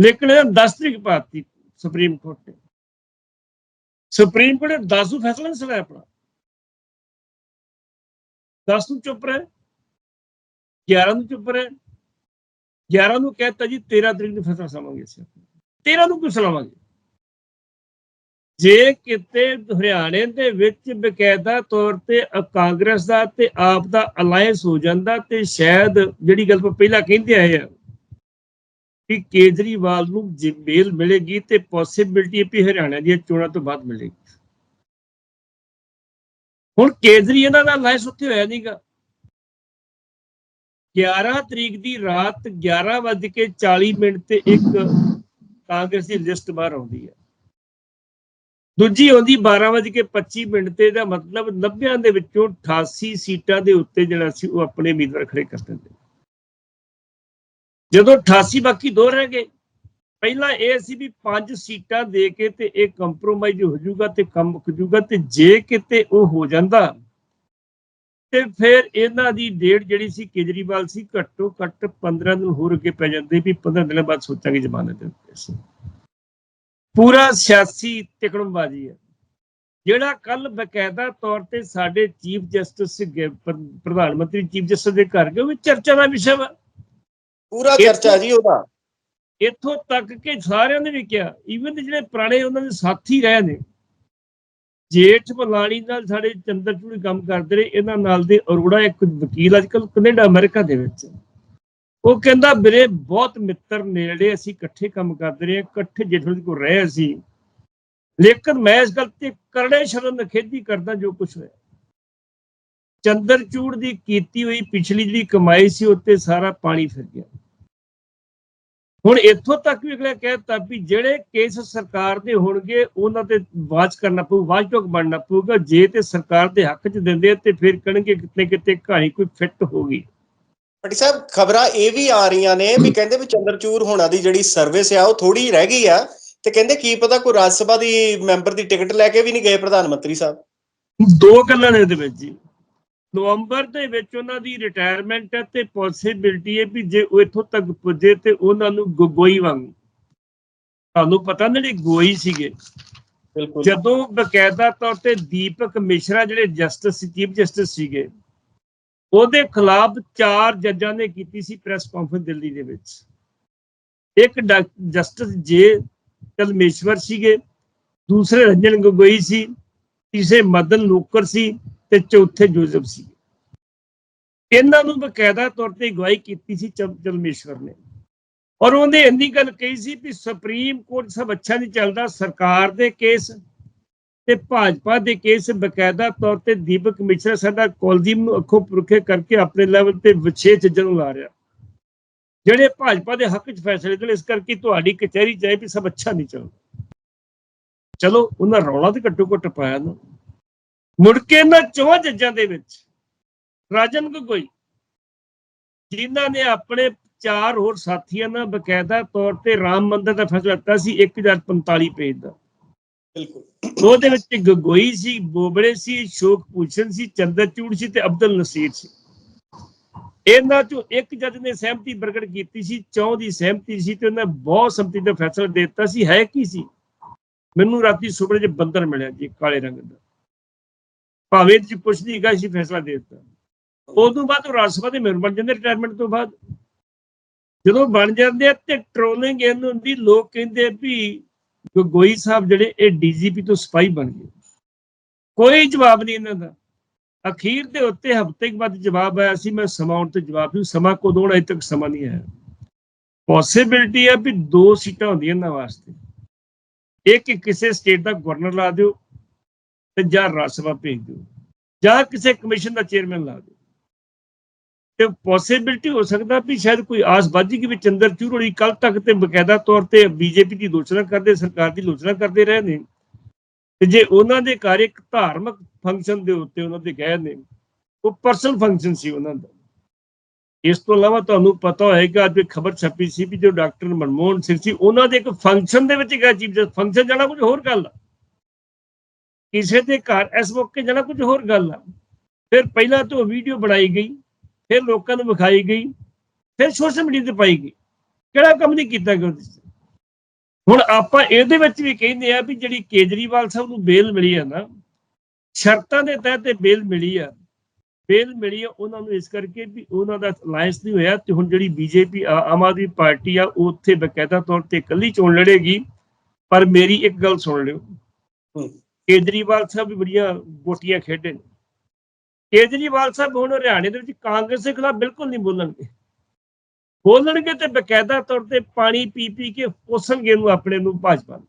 ਲੇਕਿਨ ਇਹ 10 ਤਰੀਕ ਪਾਤੀ ਸੁਪਰੀਮ ਕੋਰਟ ਨੇ। ਸੁਪਰੀਮ ਕੋਰਟ ਨੇ 10 ਨੂੰ ਫੈਸਲਾ ਨਹੀਂ ਸੁਣਾਇਆ ਆਪਣਾ। 10 ਨੂੰ ਚੁੱਪ ਰਹੇ। 11 ਨੂੰ ਚੁੱਪ ਰਹੇ 11 ਨੂੰ ਕਹਿਤਾ ਜੀ 13 ਤਰੀਕ ਨੂੰ ਫੈਸਲਾ ਸੁਣਾਵਾਂਗੇ ਅਸੀਂ। 13 ਨੂੰ ਕਿਉਂ ਸੁਣਾਵਾਂਗੇ ਜੇ ਕਿਤੇ ਹਰਿਆਣੇ ਦੇ ਵਿੱਚ ਬਕਾਇਦਾ ਤੌਰ ਤੇ ਕਾਂਗਰਸ ਦਾ ਤੇ ਆਪ ਦਾ ਅਲਾਈਅੰਸ ਹੋ ਜਾਂਦਾ ਤੇ ਸ਼ਾਇਦ ਜਿਹੜੀ ਗੱਲ ਪਹਿਲਾਂ ਕਹਿੰਦੇ ਆਏ ਆ ਕਿ ਕੇਜਰੀਵਾਲ ਨੂੰ ਜੇ ਬੇਲ ਮਿਲੇਗੀ ਤੇ ਪੋਸਿਬਿਲਿਟੀ ਵੀ ਕਿ ਹਰਿਆਣਾ ਦੀਆਂ ਚੋਣਾਂ ਤੋਂ ਬਾਅਦ ਮਿਲੇਗੀ। ਹੁਣ ਕੇਜਰੀ ਇਹਨਾਂ ਦਾ ਅਲਾਈਅੰਸ ਉੱਥੇ ਹੋਇਆ ਨਹੀਂਗਾ 11 ਤਰੀਕ ਦੀ ਰਾਤ 11:40 ਮਿੰਟ ਤੇ ਇੱਕ ਕਾਂਗਰਸ ਦੀ ਲਿਸਟ ਬਾਹਰ ਆਉਂਦੀ ਹੈ। ਦੂਜੀ ਆਉਂਦੀ 12:25 ਮਿੰਟ ਤੇ ਦਾ ਮਤਲਬ 90 ਦੇ ਵਿੱਚੋਂ 88 ਸੀਟਾਂ ਦੇ ਉੱਤੇ ਜਿਹੜਾ ਸੀ ਉਹ ਆਪਣੇ ਉਮੀਦਵਾਰ ਖੜੇ ਕਰ ਦਿੰਦੇ। ਜਦੋਂ 88 ਬਾਕੀ ਦੋ ਰਹਿ ਗਏ, ਪਹਿਲਾਂ ਇਹ ਸੀ ਵੀ ਪੰਜ ਸੀਟਾਂ ਦੇ ਕੇ ਤੇ ਇਹ ਕੰਪਰੋਮਾਈਜ਼ ਹੋ ਜਾਊਗਾ ਤੇ ਕੰਮ ਮੁੱਕ ਜਾਊਗਾ ਤੇ ਜੇ ਕਿਤੇ ਉਹ ਹੋ ਜਾਂਦਾ ਤੇ ਫਿਰ ਇਹਨਾਂ ਦੀ ਡੇਟ ਜਿਹੜੀ ਸੀ ਕੇਜਰੀਵਾਲ ਸੀ ਘੱਟੋ ਘੱਟ 15 ਦਿਨ ਹੋਰ ਅੱਗੇ ਪੈ ਜਾਂਦੇ ਵੀ 15 ਦਿਨਾਂ ਬਾਅਦ ਸੋਚਾਂਗੇ ਜ਼ਮਾਨਤ ਦੇ ਉੱਤੇ ਅਸੀਂ। ਪੂਰਾ ਸਿਆਸੀ ਤਿਕੜਮਬਾਜ਼ੀ ਹੈ। ਜਿਹੜਾ ਕੱਲ ਬਕਾਇਦਾ ਤੌਰ ਤੇ ਸਾਡੇ ਚੀਫ ਜਸਟਿਸ ਪ੍ਰਧਾਨ ਮੰਤਰੀ ਚੀਫ ਜਸਟਿਸ ਦੇ ਘਰ ਗਏ ਉਹ ਚਰਚਾ ਦਾ ਵਿਸ਼ਾ ਵਾ। ਪੂਰਾ ਚਰਚਾ ਜੀ ਉਹਦਾ। ਇੱਥੋਂ ਤੱਕ ਕਿ ਸਾਰਿਆਂ ਨੇ ਵੀ ਕਿਹਾ ਈਵਨ ਜਿਹੜੇ ਪੁਰਾਣੇ ਉਹਨਾਂ ਦੇ ਸਾਥੀ ਰਹੇ ਨੇ ਜੇਠ ਮਲਾਣੀ ਨਾਲ ਸਾਡੇ ਚੰਦਰਚੂੜੀ ਕੰਮ ਕਰਦੇ ਰਹੇ, ਇਹਨਾਂ ਨਾਲ ਦੇ ਅਰੋੜਾ ਇੱਕ ਵਕੀਲ ਅੱਜਕੱਲ ਕੈਨੇਡਾ, ਅਮਰੀਕਾ ਦੇ ਵਿੱਚ। ਉਹ ਕਹਿੰਦਾ ਮੇਰੇ ਬਹੁਤ ਮਿੱਤਰ ਨੇੜੇ ਅਸੀਂ ਇਕੱਠੇ ਕੰਮ ਕਰਦੇ ਰਹੇ, ਇਕੱਠੇ ਜੇਠ ਕੋਲ ਰਹੇ ਅਸੀਂ। ਲੇਕਿਨ ਮੈਂ ਇਸ ਗੱਲ ਤੇ ਕਰੜੇ ਸ਼ਰਨ ਨਖੇਦੀ ਕਰਦਾ ਜੋ ਕੁਝ ਹੋਇਆ। ਚੰਦਰਚੂੜ ਦੀ ਕੀਤੀ ਹੋਈ ਪਿਛਲੀ ਜਿਹੜੀ ਕਮਾਈ ਸੀ, ਉੱਤੇ ਸਾਰਾ ਪਾਣੀ ਫਿਰ ਗਿਆ। ਹੁਣ ਇੱਥੋਂ ਤੱਕ ਵੀ ਅਗਲਾ ਕਹਿਤਾ ਵੀ ਜਿਹੜੇ ਕੇਸ ਸਰਕਾਰ ਦੇ ਹੋਣਗੇ ਉਹਨਾਂ ਤੇ ਵਾਚ ਕਰਨਾ ਪਊ ਵਾਚਡੋਕ ਬਣਨਾ ਪਊਗਾ। ਜੇ ਤੇ ਸਰਕਾਰ ਦੇ ਹੱਕ 'ਚ ਦਿੰਦੇ ਤੇ ਫਿਰ ਕਹਿਣਗੇ ਕਿਤੇ ਕਿਤੇ ਕਹਾਣੀ ਕੋਈ ਫਿੱਟ ਹੋ ਗਈ। ਪੱਟੀ ਸਾਹਿਬ ਖਬਰਾਂ ਇਹ ਵੀ ਆ ਰਹੀਆਂ ਨੇ ਵੀ ਕਹਿੰਦੇ ਵੀ ਚੰਦਰਚੂਰ ਹੋਣਾ ਦੀ ਜਿਹੜੀ ਸਰਵਿਸ ਆ ਉਹ ਥੋੜੀ ਰਹਿ ਗਈ ਆ। ਤੇ ਕਹਿੰਦੇ ਕੀ ਪਤਾ ਕੋਈ ਰਾਜ ਸਭਾ ਦੀ ਮੈਂਬਰ ਦੀ ਟਿਕਟ ਲੈ ਕੇ ਵੀ ਨਹੀਂ ਗਏ ਪ੍ਰਧਾਨ ਮੰਤਰੀ ਸਾਹਿਬ। ਦੋ ਗੱਲਾਂ ਨੇ ਇਹਦੇ ਵਿੱਚ ਜੀ। ਨਵੰਬਰ ਦੇ ਵਿੱਚ ਉਹਨਾਂ ਦੀ ਰਿਟਾਇਰਮੈਂਟ ਹੈ ਤੇ ਪੋਸਿਬਿਲਿਟੀ ਹੈ ਵੀ ਜੇ ਉਹ ਇੱਥੋਂ ਤੱਕ ਪੁੱਜੇ ਤੇ ਉਹਨਾਂ ਨੂੰ ਗੋਗੋਈ ਵਾਂਗ। ਤੁਹਾਨੂੰ ਪਤਾ ਨਾ ਜਿਹੜੇ ਗੋਈ ਸੀਗੇ। ਬਿਲਕੁਲ। ਜਦੋਂ ਬਕਾਇਦਾ ਤੌਰ ਤੇ ਦੀਪਕ ਮਿਸ਼ਰਾ ਜਿਹੜੇ ਜਸਟਿਸ ਚੀਫ ਜਸਟਿਸ ਸੀਗੇ ਉਹਦੇ ਖਿਲਾਫ ਚਾਰ ਜੱਜਾਂ ਨੇ ਕੀਤੀ ਸੀ ਪ੍ਰੈਸ ਕਾਨਫਰੰਸ ਦਿੱਲੀ ਦੇ ਵਿੱਚ। ਇੱਕ ਜਸਟਿਸ ਜੇ ਕਲਮੇਸ਼ਵਰ ਸੀਗੇ ਦੂਸਰੇ ਰੰਜਨ ਗੋਗੋਈ ਸੀ ਤੀਸਰੇ ਮਦਨ ਲੋਕਰ ਸੀ ਤੇ ਚੌਥੇ ਜੋਜ਼ਫ ਸੀ। ਇਹਨਾਂ ਨੂੰ ਬਕਾਇਦਾ ਤੌਰ ਤੇ ਅਗਵਾਈ ਕੀਤੀ ਸੀ ਚਮ- ਚਲਮੇਸ਼ਵਰ ਨੇ। ਔਰ ਉਹਨੇ ਇੰਨੀ ਗੱਲ ਕਹੀ ਸੀ ਵੀ ਸੁਪਰੀਮ ਕੋਰਟ ਸਭ ਅੱਛਾ ਨਹੀਂ ਚੱਲਦਾ, ਸਰਕਾਰ ਦੇ ਕੇਸ ਤੇ ਭਾਜਪਾ ਦੇ ਕੇਸ ਬਕਾਇਦਾ ਤੌਰ ਤੇ ਦੀਪਕ ਮਿਸ਼ਰਾ ਸਾਡਾ ਕੁਲਦੀਪ ਨੂੰ ਅੱਖੋਂ ਪੁਰਖੇ ਕਰਕੇ ਆਪਣੇ ਲੈਵਲ ਤੇ ਵਿਸ਼ੇਸ਼ ਜੱਜਾਂ ਨੂੰ ਲਾ ਰਿਹਾ। ਜਿਹੜੇ ਭਾਜਪਾ ਦੇ ਹੱਕ 'ਚ ਫੈਸਲੇ ਤੇ ਇਸ ਕਰਕੇ ਤੁਹਾਡੀ ਕਚਹਿਰੀ ਚਾਹੇ ਵੀ ਸਭ ਅੱਛਾ ਨਹੀਂ ਚੱਲਦਾ। ਚਲੋ, ਉਹਨਾਂ ਰੌਲਾ ਤੇ ਘੱਟੋ ਘੱਟ ਪਾਇਆ ਨਾ। ਮੁੜ ਕੇ ਇਹਨਾਂ ਚੌਹਾਂ ਜੱਜਾਂ ਦੇ ਵਿੱਚ। ਰਾਜਨ ਗੋਗੋਈ ਜਿਨ੍ਹਾਂ ਨੇ ਆਪਣੇ ਚਾਰ ਹੋਰ ਸਾਥੀਆਂ ਨਾਲ ਬਕਾਇਦਾ ਤੌਰ ਤੇ ਰਾਮ ਮੰਦਿਰ ਦਾ ਫੈਸਲਾ ਦਿੱਤਾ ਸੀ 1045 ਪੇਜ ਦਾ। ਬਿਲਕੁਲ। ਉਹਦੇ ਵਿੱਚ ਗਗੋਈ ਸੀ ਬੋਬੜੇ ਸੀ ਸ਼ੋਕ ਭੂਸ਼ਣ ਸੀ ਚੰਦਰਚੂੜ ਸੀ ਤੇ ਅਬਦੁਲ ਨਸੀਰ ਸੀ। ਇਹਨਾਂ ਚੋਂ ਇੱਕ ਜੱਜ ਨੇ ਸਹਿਮਤੀ ਪ੍ਰਗਟ ਕੀਤੀ ਸੀ ਚੌਂ ਦੀ ਸਹਿਮਤੀ ਸੀ ਤੇ ਉਹਨੇ ਬਹੁਤ ਸੰਮਤੀ ਦਾ ਫੈਸਲਾ ਦਿੱਤਾ ਸੀ। ਹੈ ਕੀ ਸੀ? ਮੈਨੂੰ ਰਾਤੀ ਸੁਪਨੇ 'ਚ ਬੰਦਰ ਮਿਲਿਆ ਜੀ ਕਾਲੇ ਰੰਗ ਦਾ। ਭਾਵੇਂ ਜੀ ਕੁਛ ਨਹੀਂ ਗਾ ਸੀ ਫੈਸਲਾ ਦੇ ਦਿੱਤਾ। ਉਦੋਂ ਬਾਅਦ ਉਹ ਰਾਜ ਸਭਾ ਦੇ ਮੈਂਬਰ ਬਣ ਜਾਂਦੇ ਰਿਟਾਇਰਮੈਂਟ ਤੋਂ ਬਾਅਦ। ਜਦੋਂ ਬਣ ਜਾਂਦੇ ਆ ਤੇ ਟ੍ਰੋਲਿੰਗ ਇਹਨੂੰ ਹੁੰਦੀ, ਲੋਕ ਕਹਿੰਦੇ ਵੀ ਗੋਗੋਈ ਸਾਹਿਬ ਜਿਹੜੇ ਇਹ ਡੀਜੀਪੀ ਤੋਂ ਸਪਾਈ ਬਣ ਗਏ। ਕੋਈ ਜਵਾਬ ਨਹੀਂ ਇਹਨਾਂ ਦਾ। ਅਖੀਰ ਦੇ ਉੱਤੇ ਹਫ਼ਤੇ ਕੁ ਬਾਅਦ ਜਵਾਬ ਆਇਆ ਸੀ, ਮੈਂ ਸਮਾਂ ਆਉਣ ਤੇ ਜਵਾਬ ਦਿਉ, ਸਮਾਂ ਕਦੋਂ ਆਉਣਾ, ਅਜੇ ਤੱਕ ਸਮਾਂ ਨਹੀਂ ਆਇਆ। ਪੋਸਿਬਿਲਿਟੀ ਹੈ ਵੀ ਦੋ ਸੀਟਾਂ ਹੁੰਦੀਆਂ ਇਹਨਾਂ ਵਾਸਤੇ। ਇੱਕ ਕਿਸੇ ਸਟੇਟ ਦਾ ਗਵਰਨਰ ਲਾ ਦਿਓ ਤੇ ਜਾਂ ਰਾਜ ਸਭਾ ਭੇਜ ਦਿਓ, ਜਾਂ ਕਿਸੇ ਕਮਿਸ਼ਨ ਦਾ ਚੇਅਰਮੈਨ ਲਾ ਦਿਓ। ਤੇ ਪੋਸਿਬਿਲਿਟੀ ਹੋ ਸਕਦਾ ਵੀ ਸ਼ਾਇਦ ਕੋਈ ਆਸ ਬਾਜੀ ਕਿ ਵੀ ਚੰਦਰਚੂੜ ਹੋਣੀ ਕੱਲ ਤੱਕ ਤੇ ਬਕਾਇਦਾ ਤੌਰ ਤੇ ਬੀਜੇਪੀ ਦੀ ਆਲੋਚਨਾ ਕਰਦੇ, ਸਰਕਾਰ ਦੀ ਆਲੋਚਨਾ ਕਰਦੇ ਰਹੇ ਨੇ। ਤੇ ਜੇ ਉਹਨਾਂ ਦੇ ਘਰ ਇੱਕ ਧਾਰਮਿਕ ਫੰਕਸ਼ਨ ਦੇ ਉੱਤੇ ਉਹਨਾਂ ਦੇ ਗਏ ਨੇ, ਉਹ ਪਰਸਨਲ ਫੰਕਸ਼ਨ ਸੀ ਉਹਨਾਂ ਦਾ। ਇਸ ਤੋਂ ਇਲਾਵਾ ਤੁਹਾਨੂੰ ਪਤਾ ਹੋਏਗਾ, ਅੱਜ ਇੱਕ ਖਬਰ ਛਪੀ ਸੀ ਵੀ ਜੋ ਡਾਕਟਰ ਮਨਮੋਹਨ ਸਿੰਘ ਸੀ, ਉਹਨਾਂ ਦੇ ਇੱਕ ਫੰਕਸ਼ਨ ਦੇ ਵਿੱਚ ਗਿਆ, ਚੀਫ ਫੰਕਸ਼ਨ ਜਾਣਾ ਕੁਝ ਹੋਰ ਗੱਲ ਆ। ਕਿਸੇ ਦੇ ਘਰ, ਇਸ ਮੌਕੇ ਜਾਣਾ ਕੁਝ ਹੋਰ ਗੱਲ ਆ। ਫਿਰ ਪਹਿਲਾਂ ਤੋਂ ਵੀਡੀਓ ਬਣਾਈ ਗਈ, ਫਿਰ ਲੋਕਾਂ ਨੂੰ ਵਿਖਾਈ ਗਈ, ਫਿਰ ਸੋਸ਼ਲ ਮੀਡੀਆ ਤੇ ਪਾਈ ਗਈ। ਕਿਹੜਾ ਕੰਮ ਨਹੀਂ ਕੀਤਾ ਗਿਆ ਹੁਣ ਆਪਾਂ ਇਹਦੇ ਵਿੱਚ ਵੀ ਕਹਿੰਦੇ ਆ ਵੀ ਜਿਹੜੀ ਕੇਜਰੀਵਾਲ ਸਾਹਿਬ ਨੂੰ ਬੇਲ ਮਿਲੀ ਆ ਨਾ, ਸ਼ਰਤਾਂ ਦੇ ਤਹਿਤ ਬੇਲ ਮਿਲੀ ਆ। ਬੇਲ ਮਿਲੀ ਆ ਉਹਨਾਂ ਨੂੰ ਇਸ ਕਰਕੇ ਵੀ ਉਹਨਾਂ ਦਾ ਅਲਾਈਅੰਸ ਨਹੀਂ ਹੋਇਆ ਤੇ ਹੁਣ ਜਿਹੜੀ ਬੀਜੇਪੀ ਆਮ ਆਦਮੀ ਪਾਰਟੀ ਆ, ਉਹ ਉੱਥੇ ਬਕਾਇਦਾ ਤੌਰ ਤੇ ਇਕੱਲੀ ਚੋਣ ਲੜੇਗੀ। ਪਰ ਮੇਰੀ ਇੱਕ ਗੱਲ ਸੁਣ ਲਿਓ। ਕੇਜਰੀਵਾਲ ਸਾਹਿਬ ਵੀ ਬੜੀਆਂ ਗੋਟੀਆਂ ਖੇਡੇ ਨੇ। ਕੇਜਰੀਵਾਲ ਸਾਹਿਬ ਹੁਣ ਹਰਿਆਣੇ ਦੇ ਵਿੱਚ ਕਾਂਗਰਸ ਦੇ ਖਿਲਾਫ ਬਿਲਕੁਲ ਨਹੀਂ ਬੋਲਣਗੇ। ਬੋਲਣਗੇ ਤੇ ਬਕਾਇਦਾ ਤੌਰ ਤੇ ਪਾਣੀ ਪੀ ਪੀ ਕੇ ਕੋਸਣਗੇ ਨੂੰ ਆਪਣੇ ਨੂੰ ਭਾਜਪਾ ਨੂੰ।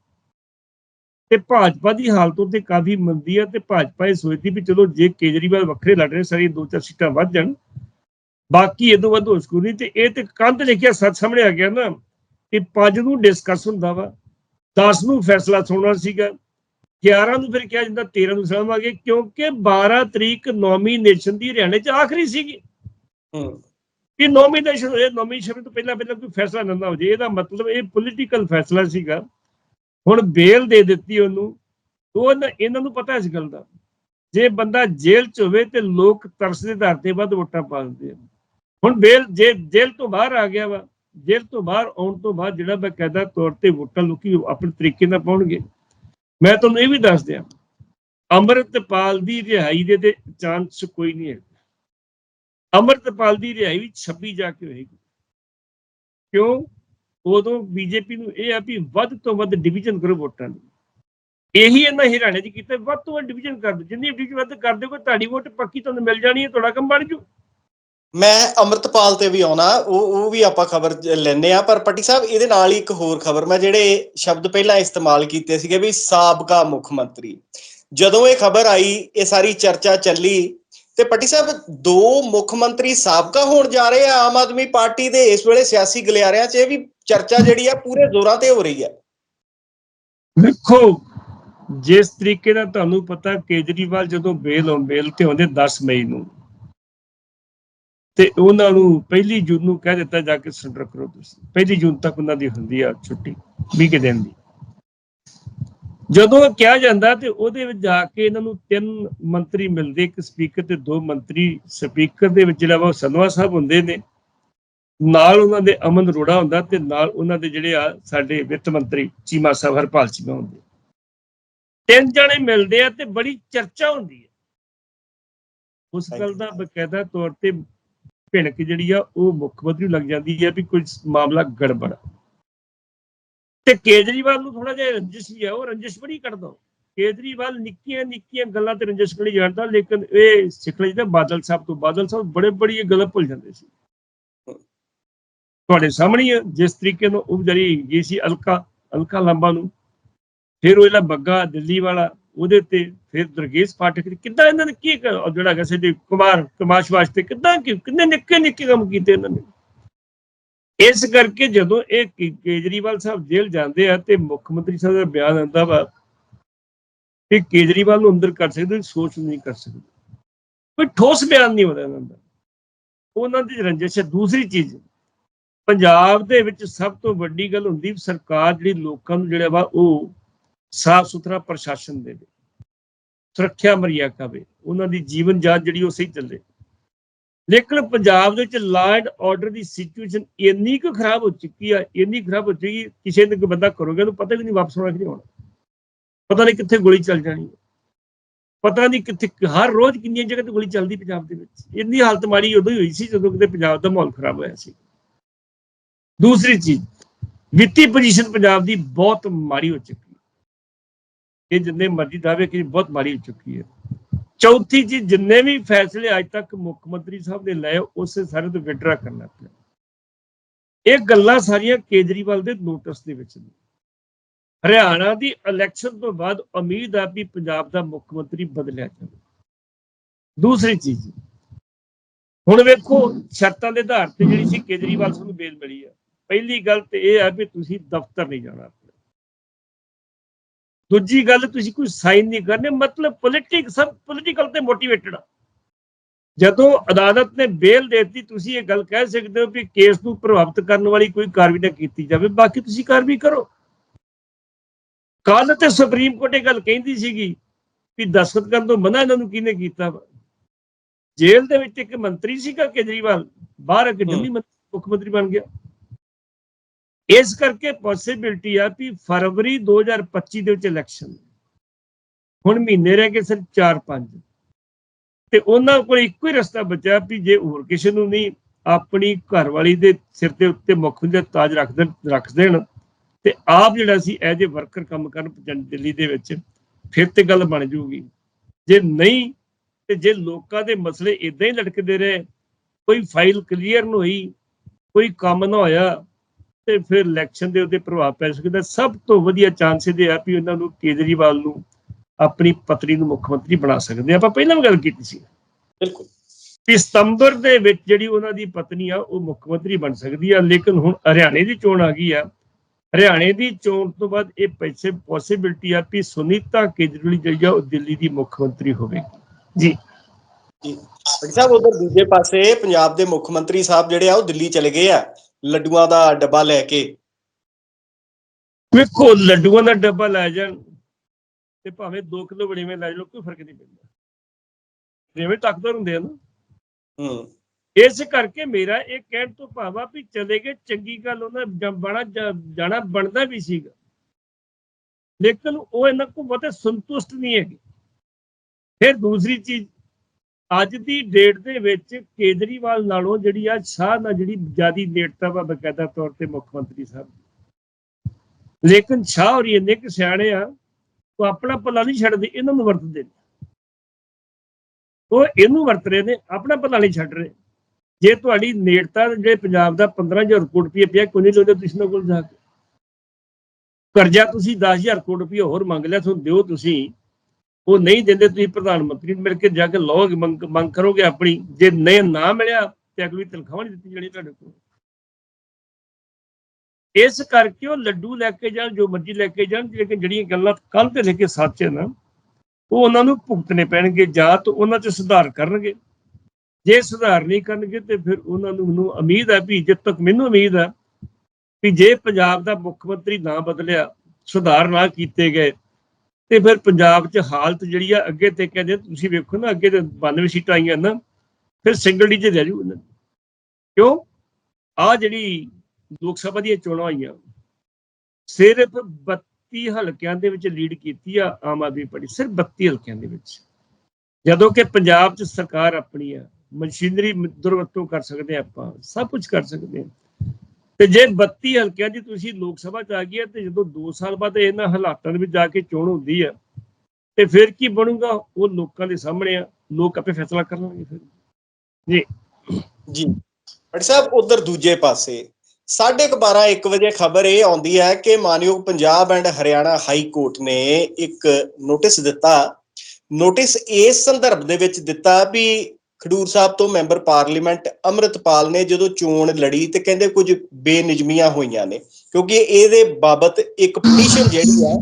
ਤੇ ਭਾਜਪਾ ਦੀ ਹਾਲਤ ਉੱਤੇ ਕਾਫੀ ਮੰਦੀ ਹੈ ਤੇ ਭਾਜਪਾ ਇਹ ਸੋਚਦੀ ਵੀ ਚਲੋ ਜੇ ਕੇਜਰੀਵਾਲ ਵੱਖਰੇ ਲੜ ਰਹੇ ਸਾਰੀ ਦੋ ਚਾਰ ਸੀਟਾਂ ਵੱਧ ਜਾਣ, ਬਾਕੀ ਇਹ ਤੋਂ ਵੱਧ ਹੋ ਸਕੂ ਨਹੀਂ। ਤੇ ਇਹ ਤੇ ਕੰਧ ਲਿਖਿਆ ਸੱਚ ਸਾਹਮਣੇ ਆ ਗਿਆ ਨਾ ਕਿ ਪੰਜ ਨੂੰ ਡਿਸਕਸ ਹੁੰਦਾ ਵਾ 10 ਨੂੰ ਫੈਸਲਾ ਸੁਣਨਾ ਸੀਗਾ। 11 ਨੂੰ ਫਿਰ ਕਿਹਾ ਜਾਂਦਾ 13 ਨੂੰ ਸੁਣਾਵਾਂਗੇ ਕਿਉਂਕਿ 12 ਤਰੀਕ ਨੋਮੀਨੇਸ਼ਨ ਦੀ ਹਰਿਆਣੇ 'ਚ ਆਖਰੀ ਸੀਗੀ। ਕਿ ਨੋਮੀਨੇਸ਼ਨ ਹੋਏ ਨੋਮੀਨੇਸ਼ਨ ਤੋਂ ਪਹਿਲਾਂ ਪਹਿਲਾਂ ਕੋਈ ਫੈਸਲਾ ਨਾ ਹੋ ਜੇ ਇਹਦਾ ਮਤਲਬ ਇਹ ਪੋਲੀਟੀਕਲ ਫੈਸਲਾ ਸੀਗਾ। ਹੁਣ ਬੇਲ ਦੇ ਦਿੱਤੀ ਉਹਨੂੰ। ਉਹ ਇਹਨਾਂ- ਇਹਨਾਂ ਨੂੰ ਪਤਾ ਇਸ ਗੱਲ ਦਾ ਜੇ ਬੰਦਾ ਜੇਲ੍ਹ 'ਚ ਹੋਵੇ ਤੇ ਲੋਕ ਤਰਸ ਦੇ ਆਧਾਰ ਤੇ ਵੱਧ ਵੋਟਾਂ ਪਾ ਦਿੰਦੇ ਆ ਹੁਣ ਬੇਲ ਜੇ ਜੇਲ੍ਹ ਤੋਂ ਬਾਹਰ ਆ ਗਿਆ ਵਾ ਜੇਲ੍ਹ ਤੋਂ ਬਾਹਰ ਆਉਣ ਤੋਂ ਬਾਅਦ ਜਿਹੜਾ ਬਕਾਇਦਾ ਤੌਰ ਤੇ ਵੋਟਾਂ ਲੋਕੀ ਆਪਣੇ ਤਰੀਕੇ ਨਾਲ ਪਾਉਣਗੇ। ਮੈਂ ਤੁਹਾਨੂੰ ਇਹ ਵੀ ਦੱਸ ਦਿਆਂ, ਅੰਮ੍ਰਿਤਪਾਲ ਦੀ ਰਿਹਾਈ ਦੇ ਤੇ ਚਾਂਸ ਕੋਈ ਨਹੀਂ ਹੈ ਅੰਮ੍ਰਿਤਪਾਲ ਦੀ ਰਿਹਾਈ ਵੀ 26 ਜਾ ਕੇ ਹੋਏਗੀ। ਕਿਉਂ? ਉਦੋਂ ਬੀਜੇਪੀ ਨੂੰ ਇਹ ਆ ਵੀ ਵੱਧ ਤੋਂ ਵੱਧ ਡਿਵੀਜ਼ਨ ਕਰੋ ਵੋਟਾਂ ਦੀ। ਇਹੀ ਇਹਨਾਂ ਹਰਿਆਣੇ 'ਚ ਕੀਤਾ, ਵੱਧ ਤੋਂ ਵੱਧ ਡਿਵੀਜ਼ਨ ਕਰ ਦਿਓ। ਜਿੰਨੀ ਡਿਵੀਜ਼ਨ ਵੱਧ ਕਰ ਦਿਓਗੇ, ਤੁਹਾਡੀ ਵੋਟ ਪੱਕੀ ਤੁਹਾਨੂੰ ਮਿਲ ਜਾਣੀ ਹੈ, ਤੁਹਾਡਾ ਕੰਮ ਬਣ ਜੂ। ਮੈਂ ਅਮਰਤਪਾਲ ਤੇ ਵੀ ਆਉਣਾ, ਉਹ ਉਹ ਵੀ ਆਪਾਂ ਖਬਰ ਲੈਣੇ ਆ ਪਰ ਪੱਟੀ ਸਾਹਿਬ, ਇਹਦੇ ਨਾਲ ਹੀ ਇੱਕ ਹੋਰ ਖਬਰ, ਮੈਂ ਜਿਹੜੇ ਸ਼ਬਦ ਪਹਿਲਾਂ ਇਸਤੇਮਾਲ ਕੀਤੇ ਸੀਗੇ ਵੀ ਸਾਬਕਾ ਮੁੱਖ ਮੰਤਰੀ। ਜਦੋਂ ਇਹ ਖਬਰ ਆਈ, ਇਹ ਸਾਰੀ ਚਰਚਾ ਚੱਲੀ, ਤੇ ਪੱਟੀ ਸਾਹਿਬ, ਦੋ ਮੁੱਖ ਮੰਤਰੀ ਸਾਬਕਾ ਹੋਣ ਜਾ ਰਹੇ ਆ ਆਮ ਆਦਮੀ ਪਾਰਟੀ ਦੇ, ਇਸ ਵੇਲੇ ਸਿਆਸੀ ਗਲਿਆਰਿਆਂ 'ਚ ਇਹ ਵੀ ਚਰਚਾ ਜਿਹੜੀ ਆ, ਪੂਰੇ ਜ਼ੋਰਾਂ ਤੇ ਹੋ ਰਹੀ ਹੈ ਦੇਖੋ, ਜਿਸ ਤਰੀਕੇ ਨਾਲ ਤੁਹਾਨੂੰ ਪਤਾ, ਕੇਜਰੀਵਾਲ ਜਦੋਂ ਬੇਲ ਔਨ ਬੇਲ ਤੇ ਆਉਂਦੇ 10 ਮਈ ਨੂੰ ਤੇ ਉਹਨਾਂ ਨੂੰ ਪਹਿਲੀ ਜੂਨ ਨੂੰ ਕਹਿ ਦਿੱਤਾ ਜਾ ਕੇ ਸਰੈਂਡਰ ਕਰੋ ਤੁਸੀਂ। ਪਹਿਲੀ ਜੂਨ ਤੱਕ ਉਹਨਾਂ ਦੀ ਹੁੰਦੀ ਆ ਛੁੱਟੀ 20 ਕੁ ਦਿਨ ਦੀ। ਜਦੋਂ ਕਿਹਾ ਜਾਂਦਾ ਤੇ ਉਹਦੇ ਵਿੱਚ ਜਾ ਕੇ ਇਹਨਾਂ ਨੂੰ ਤਿੰਨ ਮੰਤਰੀ ਮਿਲਦੇ ਇੱਕ ਸਪੀਕਰ ਤੇ ਦੋ ਮੰਤਰੀ। ਸਪੀਕਰ ਦੇ ਵਿੱਚ ਜਿਹੜਾ ਉਹ ਸੰਧਵਾ ਸਾਹਿਬ ਹੁੰਦੇ ਨੇ। ਨਾਲ ਉਹਨਾਂ ਦੇ ਅਮਨ ਅਰੋੜਾ ਹੁੰਦਾ ਤੇ ਨਾਲ ਉਹਨਾਂ ਦੇ ਜਿਹੜੇ ਆ ਸਾਡੇ ਵਿੱਤ ਮੰਤਰੀ ਚੀਮਾ ਸਾਹਿਬ ਹਰਪਾਲ ਚੀਮਾ ਹੁੰਦੇ। ਤਿੰਨ ਜਣੇ ਮਿਲਦੇ ਆ ਤੇ ਬੜੀ ਚਰਚਾ ਹੁੰਦੀ ਹੈ ਉਸ ਗੱਲ ਦਾ ਬਕਾਇਦਾ ਤੌਰ ਤੇ ਭਿਣਕ ਜਿਹੜੀ ਆ, ਉਹ ਮੁੱਖ ਮੰਤਰੀ ਨੂੰ ਲੱਗ ਜਾਂਦੀ ਹੈ ਵੀ ਕੋਈ ਮਾਮਲਾ ਗੜਬੜ ਤੇ ਕੇਜਰੀਵਾਲ ਨੂੰ ਥੋੜਾ ਜਿਹਾ ਰੰਜਿਸ਼ ਹੀ ਆ, ਉਹ ਰੰਜਿਸ਼ ਬੜੀ ਕੱਢਦਾ ਕੇਜਰੀਵਾਲ ਨਿੱਕੀਆਂ ਨਿੱਕੀਆਂ ਗੱਲਾਂ ਤੇ ਰੰਜਿਸ਼ ਕਰੀ ਜਾਣਦਾ, ਲੇਕਿਨ ਇਹ ਸਿੱਖਲੇ ਜਿਹਦੇ ਬਾਦਲ ਸਾਹਿਬ ਤੋਂ, ਬਾਦਲ ਸਾਹਿਬ ਬੜੇ ਬੜੀ ਇਹ ਗੱਲਾਂ ਭੁੱਲ ਜਾਂਦੇ ਸੀ। ਤੁਹਾਡੇ ਸਾਹਮਣੇ ਹੀ ਜਿਸ ਤਰੀਕੇ ਨਾਲ ਉਹ ਜਿਹੜੀ ਗਈ ਸੀ ਅਲਕਾ ਅਲਕਾ ਲੰਬਾ ਨੂੰ। ਫਿਰ ਉਹ ਜਿਹੜਾ ਬੱਗਾ ਦਿੱਲੀ ਵਾਲਾ ਉਹਦੇ ਤੇ ਫਿਰ ਦਰਗੇਸ਼ ਪਾਠਕ ਕਿੱਦਾਂ ਇਹਨਾਂ ਨੇ ਕੀ ਜਿਹੜਾ ਕਿਸੇ ਦੇ ਕੁਮਾਰ, ਕਮਾਸ਼ ਵਾਸਤੇ ਕਿੱਦਾਂ ਕਿ ਕਿੰਨੇ ਨਿੱਕੇ ਨਿੱਕੇ ਕੰਮ ਕੀਤੇ ਇਹਨਾਂ ਨੇ। ਇਸ ਕਰਕੇ ਜਦੋਂ ਇਹ ਕੇਜਰੀਵਾਲ ਸਾਹਿਬ ਜੇਲ੍ਹ ਜਾਂਦੇ ਆ ਤੇ ਮੁੱਖ ਮੰਤਰੀ ਸਾਹਿਬ ਦਾ ਬਿਆਨ ਆਉਂਦਾ ਵਾ ਕਿ ਕੇਜਰੀਵਾਲ ਨੂੰ ਅੰਦਰ ਕਰ ਸਕਦੇ, ਸੋਚ ਨਹੀਂ ਕਰ ਸਕਦੇ। ਕੋਈ ਠੋਸ ਬਿਆਨ ਨਹੀਂ ਹੋਦਾ ਇਹਨਾਂ ਦਾ। ਉਹਨਾਂ ਦੀ ਰੰਜਿਸ਼ ਹੈ। ਦੂਸਰੀ ਚੀਜ਼, ਪੰਜਾਬ ਦੇ ਵਿੱਚ ਸਭ ਤੋਂ ਵੱਡੀ ਗੱਲ ਹੁੰਦੀ ਵੀ ਸਰਕਾਰ ਜਿਹੜੀ ਲੋਕਾਂ ਨੂੰ ਜਿਹੜਾ ਵਾ ਉਹ ਸਾਫ਼ ਸੁਥਰਾ ਪ੍ਰਸ਼ਾਸਨ ਦੇਵੇ, ਸੁਰੱਖਿਆ ਮੁਹੱਈਆ ਕਰੇ, ਉਹਨਾਂ ਦੀ ਜੀਵਨ ਜਾਂਚ ਜਿਹੜੀ ਉਹ ਸਹੀ ਚੱਲੇ। ਲੇਕਿਨ ਪੰਜਾਬ ਦੇ ਵਿੱਚ law and order the situation ਇੰਨੀ ਕੁ ਖਰਾਬ ਹੋ ਚੁੱਕੀ ਆ, ਇੰਨੀ ਖਰਾਬ ਹੋ ਚੁੱਕੀ ਕਿਸੇ ਨੂੰ ਕੋਈ ਬੰਦਾ ਕਰੋਗੇ ਉਹਨੂੰ ਪਤਾ ਵੀ ਨਹੀਂ ਵਾਪਸ ਆਉਣਾ ਕਿ ਨਹੀਂ ਆਉਣਾ। ਪਤਾ ਨਹੀਂ ਕਿੱਥੇ ਗੋਲੀ ਚੱਲ ਜਾਣੀ ਹੈ ਪਤਾ ਨਹੀਂ ਕਿੱਥੇ, ਹਰ ਰੋਜ਼ ਕਿੰਨੀਆਂ ਜਗ੍ਹਾ ਤੇ ਗੋਲੀ ਚੱਲਦੀ ਪੰਜਾਬ ਦੇ ਵਿੱਚ। ਇੰਨੀ ਹਾਲਤ ਮਾੜੀ ਉਦੋਂ ਹੀ ਹੋਈ ਸੀ ਜਦੋਂ ਕਿਤੇ ਪੰਜਾਬ ਦਾ ਮਾਹੌਲ ਖਰਾਬ ਹੋਇਆ ਸੀ। ਦੂਸਰੀ ਚੀਜ਼, ਵਿੱਤੀ ਪੋਜੀਸ਼ਨ ਪੰਜਾਬ ਦੀ ਬਹੁਤ ਮਾੜੀ ਹੋ ਚੁੱਕੀ ਇਹ ਜਿੰਨੇ ਮਰਜ਼ੀ ਦਾਅਵੇ ਕਿ ਬਹੁਤ ਮਾੜੀ ਹੋ ਚੁੱਕੀ ਹੈ। ਚੌਥੀ ਚੀਜ਼ ਜਿੰਨੇ ਵੀ ਫੈਸਲੇ ਅੱਜ ਤੱਕ ਮੁੱਖ ਮੰਤਰੀ ਸਾਹਿਬ ਨੇ ਲਏ, ਉਸੇ ਸਾਰੇ ਤੋਂ ਵਿਡਰਾ ਕਰਨਾ ਪਿਆ। ਇਹ ਗੱਲਾਂ ਸਾਰੀਆਂ ਕੇਜਰੀਵਾਲ ਦੇ ਨੋਟਿਸ ਦੇ ਵਿੱਚ ਨੇ। ਹਰਿਆਣਾ ਦੀ ਇਲੈਕਸ਼ਨ ਤੋਂ ਬਾਅਦ ਉਮੀਦ ਆ ਵੀ ਪੰਜਾਬ ਦਾ ਮੁੱਖ ਮੰਤਰੀ ਬਦਲਿਆ ਜਾਵੇ। ਦੂਸਰੀ ਚੀਜ਼, ਹੁਣ ਵੇਖੋ, ਸ਼ਰਤਾਂ ਦੇ ਆਧਾਰ ਤੇ ਜਿਹੜੀ ਸੀ ਕੇਜਰੀਵਾਲ ਸਾਹਿਬ ਨੂੰ ਬੇਲ ਮਿਲੀ ਆ। ਪਹਿਲੀ ਗੱਲ ਤੇ ਇਹ ਆ ਵੀ ਤੁਸੀਂ ਦਫ਼ਤਰ ਨਹੀਂ ਜਾਣਾ। ਦੂਜੀ ਗੱਲ ਤੁਸੀਂ ਕੋਈ ਸਾਈਨ ਨਹੀਂ ਕਰਨੇ ਮਤਲਬ ਪੋਲਿਟਿਕ ਸਭ ਪੋਲਿਟੀਕਲ ਤੇ ਮੋਟੀਵੇਟਡ ਆ। ਜਦੋਂ ਅਦਾਲਤ ਨੇ ਬੇਲ ਦੇ ਦਿੱਤੀ ਤੁਸੀਂ ਇਹ ਗੱਲ ਕਹਿ ਸਕਦੇ ਹੋ ਵੀ ਕੇਸ ਨੂੰ ਪ੍ਰਭਾਵਿਤ ਕਰਨ ਵਾਲੀ ਕੋਈ ਕਾਰਵਾਈ ਨਾ ਕੀਤੀ ਜਾਵੇ ਬਾਕੀ ਤੁਸੀਂ ਕਾਰਵਾਈ ਕਰੋ। ਕੱਲ ਤੇ ਸੁਪਰੀਮ ਕੋਰਟ ਇਹ ਗੱਲ ਕਹਿੰਦੀ ਸੀਗੀ ਵੀ ਦਸਤਖਤ ਕਰਨ ਤੋਂ ਮਨਾ ਇਹਨਾਂ ਨੂੰ ਕਿਹਨੇ ਕੀਤਾ ਜੇਲ੍ਹ ਦੇ ਵਿੱਚ ਇੱਕ ਮੰਤਰੀ ਸੀਗਾ ਕੇਜਰੀਵਾਲ ਬਾਹਰ ਇੱਕ ਦਿੱਲੀ ਮੁੱਖ ਮੰਤਰੀ ਬਣ ਗਿਆ। ਇਸ ਕਰਕੇ ਪੋਸਿਬਿਲਟੀ ਆ ਵੀ ਫਰਵਰੀ 2025 ਦੇ ਵਿੱਚ ਇਲੈਕਸ਼ਨ ਹੁਣ ਮਹੀਨੇ ਰਹਿ ਗਏ ਸਿਰ 4-5 ਤੇ ਉਹਨਾਂ ਕੋਲ ਇੱਕੋ ਹੀ ਰਸਤਾ ਬਚਿਆ ਵੀ ਜੇ ਹੋਰ ਕਿਸੇ ਨੂੰ ਨਹੀਂ ਆਪਣੀ ਘਰਵਾਲੀ ਦੇ ਸਿਰ ਦੇ ਉੱਤੇ ਮੁੱਖ ਮੰਤਰੀ ਤਾਜ ਰੱਖ ਦੇਣ ਰੱਖ ਦੇਣ, ਤੇ ਆਪ ਜਿਹੜਾ ਸੀ ਐਜ ਏ ਵਰਕਰ ਕੰਮ ਕਰਨ ਪਜੰ- ਦਿੱਲੀ ਦੇ ਵਿੱਚ, ਫਿਰ ਤੇ ਗੱਲ ਬਣ ਜੂਗੀ ਜੇ ਨਹੀਂ, ਤੇ ਜੇ ਲੋਕਾਂ ਦੇ ਮਸਲੇ ਇਦਾਂ ਹੀ ਲਟਕਦੇ ਰਹੇ, ਕੋਈ ਫਾਈਲ ਕਲੀਅਰ ਨਹੀਂ ਹੋਈ, ਕੋਈ ਕੰਮ ਨਾ ਹੋਇਆ ਤੇ ਫਿਰ ਇਲੈਕਸ਼ਨ ਦੇ ਉੱਤੇ ਪ੍ਰਭਾਵ ਪੈ ਸਕਦਾ ਸਭ ਤੋਂ ਵਧੀਆ ਚਾਂਸ ਇਹਦੇ ਆ ਵੀ ਉਹਨਾਂ ਨੂੰ ਕੇਜਰੀਵਾਲ ਨੂੰ ਆਪਣੀ ਪਤਨੀ ਨੂੰ ਮੁੱਖ ਮੰਤਰੀ ਬਣਾ ਸਕਦੇ ਆਪਾਂ ਪਹਿਲਾਂ ਵੀ ਗੱਲ ਕੀਤੀ ਸੀ। ਬਿਲਕੁਲ। ਵੀ ਸਤੰਬਰ ਦੇ ਵਿੱਚ ਜਿਹੜੀ ਉਹਨਾਂ ਦੀ ਪਤਨੀ ਆ ਉਹ ਮੁੱਖ ਮੰਤਰੀ ਬਣ ਸਕਦੀ ਆ ਲੇਕਿਨ ਹੁਣ ਹਰਿਆਣੇ ਦੀ ਚੋਣ ਆ ਗਈ ਆ। ਹਰਿਆਣੇ ਦੀ ਚੋਣ ਤੋਂ ਬਾਅਦ ਇਹ ਪੈਸੇ ਪੋਸਿਬਿਲਟੀ ਆ ਵੀ ਸੁਨੀਤਾ ਕੇਜਰੀਵਾਲ ਜਿਹੜੀ ਆ ਉਹ ਦਿੱਲੀ ਦੀ ਮੁੱਖ ਮੰਤਰੀ ਹੋਵੇਗੀ। ਜੀ। ਜੀ। ਸਾਹਿਬ ਉਧਰ ਦੂਜੇ ਪਾਸੇ ਪੰਜਾਬ ਦੇ ਮੁੱਖ ਮੰਤਰੀ ਸਾਹਿਬ ਜਿਹੜੇ ਆ ਉਹ ਦਿੱਲੀ ਚਲੇ ਗਏ ਆ। ਲੱਡੂਆਂ ਦਾ ਡੱਬਾ ਲੈ ਕੇ। ਵੇਖੋ ਲੱਡੂਆਂ ਦਾ ਡੱਬਾ ਲੈ ਜਾਣ ਤੇ ਭਾਵੇਂ 2 ਕਿਲੋ ਬੜੀਵੇਂ ਲੈ ਜਾਓ ਕੋਈ ਫ਼ਰਕ ਨਹੀਂ ਪੈਂਦਾ। ਜਿਵੇਂ ਤਾਕਤਵਰ ਹੁੰਦੇ ਆ ਨਾ। ਹੂੰ। ਇਸ ਕਰਕੇ ਮੇਰਾ ਇਹ ਕਹਿਣ ਤੋਂ ਭਾਵਾ ਵੀ ਚਲੇ ਗਏ ਚੰਗੀ ਗੱਲ ਉਹਨਾਂ ਬਣਾ ਜਾਣਾ ਬਣਦਾ ਵੀ ਸੀਗਾ। ਲੇਕਿਨ ਉਹ ਇਹਨਾਂ ਕੋ ਬਹੁਤੇ ਸੰਤੁਸ਼ਟ ਨਹੀਂ ਹੈਗੇ। ਫਿਰ ਦੂਸਰੀ ਚੀਜ਼ ਅੱਜ ਦੀ ਡੇਟ ਦੇ ਵਿੱਚ ਕੇਜਰੀਵਾਲ ਨਾਲੋਂ ਜਿਹੜੀ ਆ ਸ਼ਾਹ ਨਾਲ ਜਿਹੜੀ ਜਿਆਦੀ ਨੇੜਤਾ ਵਾ ਬਕਾਇਦਾ ਤੌਰ ਤੇ ਮੁੱਖ ਮੰਤਰੀ ਸਾਹਿਬ ਲੇਕਿਨ ਸ਼ਾਹ ਹੋਰੀ ਇੰਨੇ ਕਿ ਸਿਆਣੇ ਆ, ਉਹ ਆਪਣਾ ਭਲਾ ਨਹੀਂ ਛੱਡਦੇ, ਇਹਨਾਂ ਨੂੰ ਵਰਤਦੇ ਨੇ ਉਹ ਇਹਨੂੰ ਵਰਤ ਰਹੇ ਨੇ, ਆਪਣਾ ਭਲਾ ਨਹੀਂ ਛੱਡ ਰਹੇ। ਜੇ ਤੁਹਾਡੀ ਨੇੜਤਾ ਜਿਹੜੇ ਪੰਜਾਬ ਦਾ 15000 ਕਰੋੜ ਰੁਪਏ ਪਿਆ, ਕੋਈ ਨਹੀਂ ਲੋਦੇ, ਤੁਸੀਂ ਉਹਨਾਂ ਕੋਲ ਜਾ ਕੇ। ਕਰਜ਼ਾ ਤੁਸੀਂ 10000 ਕਰੋੜ ਰੁਪਏ ਹੋਰ ਮੰਗ ਲਿਆ, ਤੁਹਾਨੂੰ ਦਿਓ ਤੁਸੀਂ। ਉਹ ਨਹੀਂ ਦਿੰਦੇ, ਤੁਸੀਂ ਪ੍ਰਧਾਨ ਮੰਤਰੀ ਨੂੰ ਮਿਲ ਕੇ ਜਾ ਕੇ ਲਓਗੇ, ਮੰਗ ਮੰਗ ਕਰੋਗੇ ਆਪਣੀ। ਜੇ ਨਹੀਂ ਨਾ ਮਿਲਿਆ, ਤੇ ਅਗਲੀ ਤਨਖਾਹ ਨਹੀਂ ਦਿੱਤੀ ਜਾਣੀ ਤੁਹਾਡੇ ਕੋਲ। ਇਸ ਕਰਕੇ ਉਹ ਲੱਡੂ ਲੈ ਕੇ ਜਾਣ, ਜੋ ਮਰਜ਼ੀ ਲੈ ਕੇ ਜਾਣ, ਲੇਕਿਨ ਜਿਹੜੀਆਂ ਗੱਲਾਂ ਕੱਲ ਤੇ ਲੈ ਕੇ ਸੱਚ ਹੈ ਨਾ, ਉਹ ਉਹਨਾਂ ਨੂੰ ਭੁਗਤਣੇ ਪੈਣਗੇ, ਜਾਂ ਤਾਂ ਉਹਨਾਂ 'ਚ ਸੁਧਾਰ ਕਰਨਗੇ। ਜੇ ਸੁਧਾਰ ਨਹੀਂ ਕਰਨਗੇ, ਤੇ ਫਿਰ ਉਹਨਾਂ ਨੂੰ ਮੈਨੂੰ ਉਮੀਦ ਹੈ ਵੀ, ਜਦ ਤੱਕ ਮੈਨੂੰ ਉਮੀਦ ਹੈ, ਵੀ ਜੇ ਪੰਜਾਬ ਦਾ ਮੁੱਖ ਮੰਤਰੀ ਨਾ ਬਦਲਿਆ, ਸੁਧਾਰ ਨਾ ਕੀਤੇ ਗਏ ਤੇ ਫਿਰ ਪੰਜਾਬ 'ਚ ਹਾਲਤ ਜਿਹੜੀ ਆ ਅੱਗੇ ਤੇ ਕਹਿੰਦੇ ਤੁਸੀਂ ਵੇਖੋ ਨਾ, ਅੱਗੇ ਤੇ 92 ਸੀਟਾਂ ਆਈਆਂ ਨਾ, ਫਿਰ ਸਿੰਗਲ ਡੀ 'ਚ ਰਹਿ ਜੂ ਇਹਨਾਂ ਕਿਉਂ? ਆ ਜਿਹੜੀ ਲੋਕ ਸਭਾ ਦੀਆਂ ਚੋਣਾਂ ਹੋਈਆਂ ਸਿਰਫ 32 ਹਲਕਿਆਂ ਦੇ ਵਿੱਚ ਲੀਡ ਕੀਤੀ ਆ ਆਮ ਆਦਮੀ ਪਾਰਟੀ, ਸਿਰਫ 32 ਹਲਕਿਆਂ ਦੇ ਵਿੱਚ। ਜਦੋਂ ਕਿ ਪੰਜਾਬ 'ਚ ਸਰਕਾਰ ਆਪਣੀ ਆ, ਮਸ਼ੀਨਰੀ ਦੁਰਵਰਤੋਂ ਕਰ ਸਕਦੇ ਆ ਆਪਾਂ, ਸਭ ਕੁਝ ਕਰ ਸਕਦੇ ਆ। ਤੇ ਜੇ 32 ਹਲਕਿਆਂ ਦੀ ਤੁਸੀਂ ਲੋਕ ਸਭਾ 'ਚ ਆ ਗਈ ਹੈ ਤੇ ਜਦੋਂ 2 ਸਾਲ ਬਾਅਦ ਇਹਨਾਂ ਹਾਲਾਤਾਂ ਦੇ ਵਿੱਚ ਜਾ ਕੇ ਚੋਣ ਹੁੰਦੀ ਹੈ, ਤੇ ਫਿਰ ਕੀ ਬਣੂਗਾ? ਉਹ ਲੋਕਾਂ ਦੇ ਸਾਹਮਣੇ ਆ। ਲੋਕ ਆਪੇ ਫੈਸਲਾ ਕਰਨਗੇ ਫਿਰ। ਜੀ। ਭੱਟ ਸਾਹਿਬ, ਉਧਰ ਦੂਜੇ ਪਾਸੇ 12:30 1 ਵਜੇ ਖਬਰ ਇਹ ਆਉਂਦੀ ਹੈ ਕਿ ਮਾਨਯੋਗ Punjab and Haryana high court ਨੇ ਇੱਕ ਨੋਟਿਸ ਦਿੱਤਾ। ਨੋਟਿਸ ਇਸ ਸੰਦਰਭ ਦੇ ਵਿੱਚ ਦਿੱਤਾ ਵੀ ਖਡੂਰ ਸਾਹਿਬ ਤੋਂ ਮੈਂਬਰ ਪਾਰਲੀਮੈਂਟ ਅੰਮ੍ਰਿਤਪਾਲ ਨੇ ਜਦੋਂ ਚੋਣ ਲੜੀ ਤੇ ਕਹਿੰਦੇ ਕੁਝ ਬੇਨਿਜਮੀਆਂ ਹੋਈਆਂ ਨੇ, ਕਿਉਂਕਿ ਇਹਦੇ ਬਾਬਤ ਇੱਕ ਪਟੀਸ਼ਨ ਜਿਹੜੀ ਹੈ,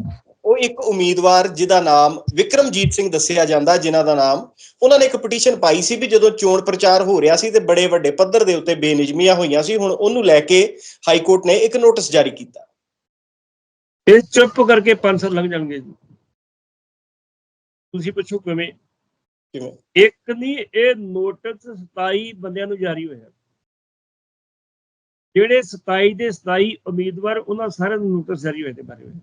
ਉਹ ਇੱਕ ਉਮੀਦਵਾਰ ਜਿਹਦਾ ਨਾਮ ਵਿਕਰਮਜੀਤ ਸਿੰਘ ਦੱਸਿਆ ਜਾਂਦਾ, ਜਿਨ੍ਹਾਂ ਦਾ ਨਾਮ ਉਹਨਾਂ ਨੇ ਇੱਕ ਪਟੀਸ਼ਨ ਪਾਈ ਸੀ ਵੀ ਜਦੋਂ ਚੋਣ ਪ੍ਰਚਾਰ ਹੋ ਰਿਹਾ ਸੀ ਤੇ ਬੜੇ ਵੱਡੇ ਪੱਧਰ ਦੇ ਉੱਤੇ ਬੇਨਿਜਮੀਆਂ ਹੋਈਆਂ ਸੀ, ਹੁਣ ਉਹਨੂੰ ਲੈ ਕੇ ਹਾਈ ਕੋਰਟ ਨੇ ਇੱਕ ਨੋਟਿਸ ਜਾਰੀ ਕੀਤਾ। ਇਹ ਚੁੱਪ ਕਰਕੇ 5 ਸਾਲ ਲੰਘ ਜਾਣਗੇ ਜੀ। ਤੁਸੀਂ ਪੁੱਛੋ ਕਿਵੇਂ ਕਿਵੇਂ? ਇੱਕ ਨਹੀਂ ਇਹ ਨੋਟਿਸ 27 ਬੰਦਿਆਂ ਨੂੰ ਜਾਰੀ ਹੋਇਆ। ਜਿਹੜੇ 27 ਦੇ 27 ਉਮੀਦਵਾਰ, ਉਹਨਾਂ ਸਾਰਿਆਂ ਨੂੰ ਨੋਟਿਸ ਜਾਰੀ ਹੋਏ ਦੇ ਬਾਰੇ ਹੋਏ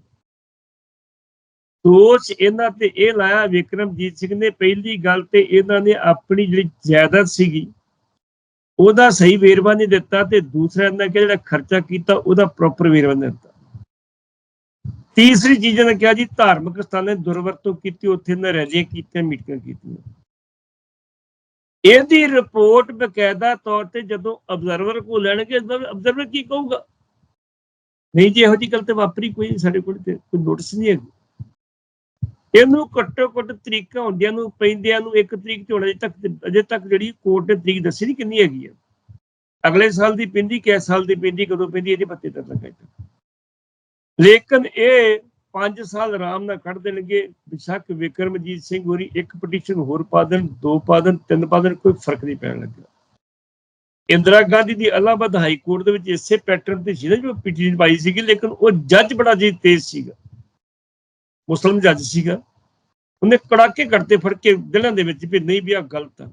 ਦੋਸ਼ ਇਹਨਾਂ ਤੇ ਇਹ ਲਾਇਆ, ਵਿਕਰਮਜੀਤ ਸਿੰਘ ਨੇ ਪਹਿਲੀ ਗੱਲ ਤੇ ਇਹਨਾਂ ਨੇ ਆਪਣੀ ਜਿਹੜੀ ਜਾਇਦਾਦ ਸੀਗੀ, ਉਹਦਾ ਸਹੀ ਵੇਰਵਾ ਨਹੀਂ ਦਿੱਤਾ ਤੇ ਦੂਸਰਾ ਇਹਨਾਂ ਕਿ ਜਿਹੜਾ ਖਰਚਾ ਕੀਤਾ, ਉਹਦਾ ਪ੍ਰੋਪਰ ਵੇਰਵਾ ਨਹੀਂ ਦਿੱਤਾ। ਤੀਸਰੀ ਚੀਜ਼ ਨੇ ਕਿਹਾ ਜੀ, ਧਾਰਮਿਕ ਸਥਾਨਾਂ ਨੇ ਦੁਰਵਰਤੋਂ ਕੀਤੀ, ਉੱਥੇ ਇਹਨਾਂ ਰੈਲੀਆਂ ਕੀਤੀਆਂ, ਮੀਟਿੰਗਾਂ ਕੀਤੀਆਂ। ਇਹਦੀ ਰਿਪੋਰਟ ਬਕਾਇਦਾ ਤੌਰ ਤੇ ਜਦੋਂ ਅਬਜ਼ਰਵਰ ਕੋ ਲੈਣਗੇ ਅਬਜ਼ਰਵਰ ਕੀ ਕਹੂਗਾ? ਨਹੀਂ ਜੀ, ਇਹੋ ਜਿਹੀ ਗੱਲ ਤੇ ਵਾਪਰੀ ਕੋਈ ਸਾਡੇ ਕੋਲ ਤੇ ਕੋਈ ਨੋਟਿਸ ਨਹੀਂ ਹੈਗੀ। ਇਹਨੂੰ ਘੱਟੋ ਘੱਟ ਤਰੀਕਾ ਹੁੰਦਿਆਂ ਨੂੰ, ਪੈਂਦਿਆਂ ਨੂੰ ਇੱਕ ਤਰੀਕ ਤੇ ਅਜੇ ਤੱਕ ਅਜੇ ਤੱਕ ਜਿਹੜੀ ਕੋਰਟ ਨੇ ਤਰੀਕ ਦੱਸੀ ਨਹੀਂ ਕਿੰਨੀ ਹੈਗੀ ਹੈ ਅਗਲੇ ਸਾਲ ਦੀ ਪੈਂਦੀ ਕਿਸ ਸਾਲ ਦੀ ਪੈਂਦੀ, ਕਦੋਂ ਪੈਂਦੀ, ਇਹਦੇ ਪੱਤੇ ਤੱਕ ਲੱਗਾ ਲੇਕਿਨ ਇਹ 5 ਸਾਲ ਆਰਾਮ ਨਾਲ ਕੱਢ ਦੇਣਗੇ। ਬਿਸ਼ੱਕ ਵਿਕਰਮਜੀਤ ਸਿੰਘ ਹੋਰੀ ਇੱਕ ਪਟੀਸ਼ਨ ਹੋਰ ਪਾ ਦੇਣ, ਦੋ ਪਾ ਦੇਣ, ਤਿੰਨ ਪਾ ਦੇਣ, ਕੋਈ ਫ਼ਰਕ ਨਹੀਂ ਪੈਣ ਲੱਗਾ ਇੰਦਰਾ ਗਾਂਧੀ ਦੀ ਅਲਾਹਾਬਾਦ ਹਾਈ ਕੋਰਟ ਦੇ ਵਿੱਚ ਇਸੇ ਪੈਟਰਨ ਤੇ ਸੀ ਨਾ ਜੋ ਪਟੀਸ਼ਨ ਪਾਈ ਸੀਗੀ, ਲੇਕਿਨ ਉਹ ਜੱਜ ਬੜਾ ਜੀ ਤੇਜ਼ ਸੀਗਾ। ਮੁਸਲਮ ਜੱਜ ਸੀਗਾ। ਉਹਨੇ ਕੜਾਕੇ ਕਰਤੇ ਫੜ ਕੇ ਦਿਲਾਂ ਦੇ ਵਿੱਚ ਵੀ ਨਹੀਂ ਵੀ ਆ ਗਲਤ ਆ।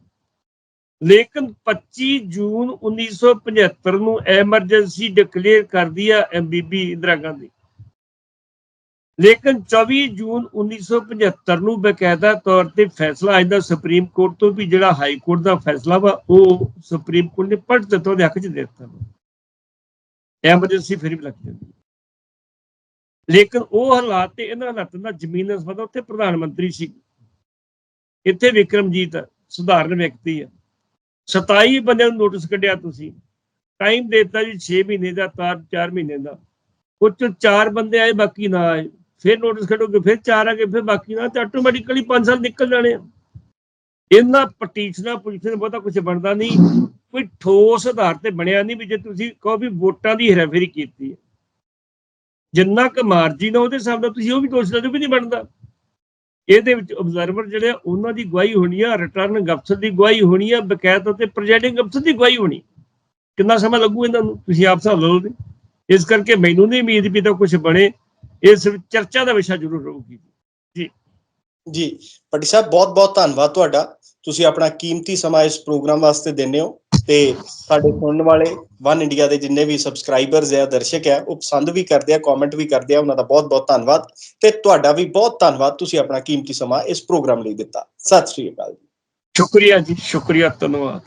ਲੇਕਿਨ 25 ਜੂਨ 1975 ਨੂੰ ਐਮਰਜੈਂਸੀ ਡਿਕਲੇਅਰ ਕਰਦੀ ਆ ਐਮਬੀਬੀ ਇੰਦਰਾ ਗਾਂਧੀ। ਲੇਕਿਨ 24 ਜੂਨ 1975 ਨੂੰ ਬਕਾਇਦਾ ਤੌਰ ਤੇ ਫੈਸਲਾ ਆਇਦਾ ਸੁਪਰੀਮ ਕੋਰਟ ਤੋਂ ਵੀ ਜਿਹੜਾ ਹਾਈ ਕੋਰਟ ਦਾ ਫੈਸਲਾ ਵਾ ਉਹ ਸੁਪਰੀਮ ਕੋਰਟ ਨੇ ਪੜ੍ਹ ਦਿੱਤਾ ਉਹਦੇ ਹੱਕ 'ਚ ਦੇ ਦਿੱਤਾ ਐਮਰਜੈਂਸੀ ਫਿਰ ਵੀ ਲੱਗ ਜਾਂਦੀ ਲੇਕਿਨ ਉਹ ਹਾਲਾਤ ਤੇ ਇਹਨਾਂ ਹਾਲਾਤਾਂ ਦਾ ਜ਼ਮੀਨ ਅਸਮਤ ਉੱਥੇ ਪ੍ਰਧਾਨ ਮੰਤਰੀ ਸੀ। ਇੱਥੇ ਵਿਕਰਮਜੀਤ ਆ, ਸਧਾਰਨ ਵਿਅਕਤੀ ਹੈ 27 ਬੰਦਿਆਂ ਨੂੰ ਨੋਟਿਸ ਕੱਢਿਆ ਤੁਸੀਂ। ਟਾਈਮ ਦਿੱਤਾ ਜੀ 6 ਮਹੀਨੇ ਦਾ ਤਾਰ 4 ਮਹੀਨੇ ਦਾ। ਉਹ ਚੋਂ ਚਾਰ ਬੰਦੇ ਆਏ ਬਾਕੀ ਨਾ ਆਏ। ਫਿਰ ਨੋਟਿਸ ਕੱਢੋਗੇ ਫਿਰ ਚਾਰ ਆ ਗਏ ਫਿਰ ਬਾਕੀ ਨਾ ਤੇ ਆਟੋਮੈਟਿਕਲੀ 5 ਸਾਲ ਨਿਕਲ ਜਾਣੇ ਆ। ਇਹਨਾਂ ਪਟੀਸ਼ਨਾਂ ਪੁਲਿਸ਼ਨ ਬਹੁਤਾ ਕੁਝ ਬਣਦਾ ਨਹੀਂ। ਕੋਈ ਠੋਸ ਆਧਾਰ ਤੇ ਬਣਿਆ ਨਹੀਂ ਵੀ ਜੇ ਤੁਸੀਂ ਕਹੋ ਵੀ ਵੋਟਾਂ ਦੀ ਹੇਰਾਫੇਰੀ ਕੀਤੀ ਹੈ। ਜਿੰਨਾ ਕੁ ਮਾਰਜਿਨ ਆ ਉਹਦੇ ਹਿਸਾਬ ਨਾਲ ਤੁਸੀਂ ਉਹ ਵੀ ਦੋਸ਼ ਲਾ ਵੀ ਨਹੀਂ ਬਣਦਾ। ਇਹਦੇ ਵਿੱਚ ਆਬਜ਼ਰਵਰ ਜਿਹੜੇ ਆ, ਉਹਨਾਂ ਦੀ ਗਵਾਹੀ ਹੋਣੀ ਆ ਰਿਟਰਨਿੰਗ ਅਫਸਰ ਦੀ ਗਵਾਹੀ ਹੋਣੀ ਆ ਬਕਾਇਦਾ ਤੇ ਪ੍ਰੈਜ਼ਾਈਡਿੰਗ ਅਫਸਰ ਦੀ ਗਵਾਹੀ ਹੋਣੀ। ਕਿੰਨਾ ਸਮਾਂ ਲੱਗੂ ਇਹਨਾਂ ਨੂੰ? ਤੁਸੀਂ ਆਪ ਹਿਸਾਬ ਲਓ ਜੀ। ਇਸ ਕਰਕੇ ਮੈਨੂੰ ਨਹੀਂ ਉਮੀਦ ਵੀ ਤਾਂ ਕੁਝ ਬਣੇ। ਇਸ ਚਰਚਾ ਦਾ ਵਿਸ਼ਾ ਜ਼ਰੂਰ ਰਹੂਗੀ ਜੀ। ਭੱਟੀ ਸਾਹਿਬ ਬਹੁਤ ਬਹੁਤ ਧੰਨਵਾਦ ਤੁਹਾਡਾ। ਤੁਸੀਂ ਆਪਣਾ ਕੀਮਤੀ ਸਮਾਂ ਇਸ ਪ੍ਰੋਗਰਾਮ ਵਾਸਤੇ ਦਿੰਦੇ ਹੋ ਤੇ ਸਾਡੇ ਸੁਣਨ ਵਾਲੇ ਵਨ ਇੰਡੀਆ ਦੇ ਜਿੰਨੇ ਵੀ ਸਬਸਕ੍ਰਾਈਬਰਸ ਆ ਦਰਸ਼ਕ ਆ ਉਹ ਪਸੰਦ ਵੀ ਕਰਦੇ ਆ ਕਮੈਂਟ ਵੀ ਕਰਦੇ ਆ ਉਹਨਾਂ ਦਾ ਬਹੁਤ ਬਹੁਤ ਧੰਨਵਾਦ। ਤੇ ਤੁਹਾਡਾ ਵੀ ਬਹੁਤ ਧੰਨਵਾਦ ਤੁਸੀਂ ਆਪਣਾ ਕੀਮਤੀ ਸਮਾਂ ਇਸ ਪ੍ਰੋਗਰਾਮ ਲਈ ਦਿੱਤਾ। ਸਤਿ ਸ਼੍ਰੀ ਅਕਾਲ ਸ਼ੁਕਰੀਆ ਜੀ ਸ਼ੁਕਰੀਆ ਧੰਨਵਾਦ।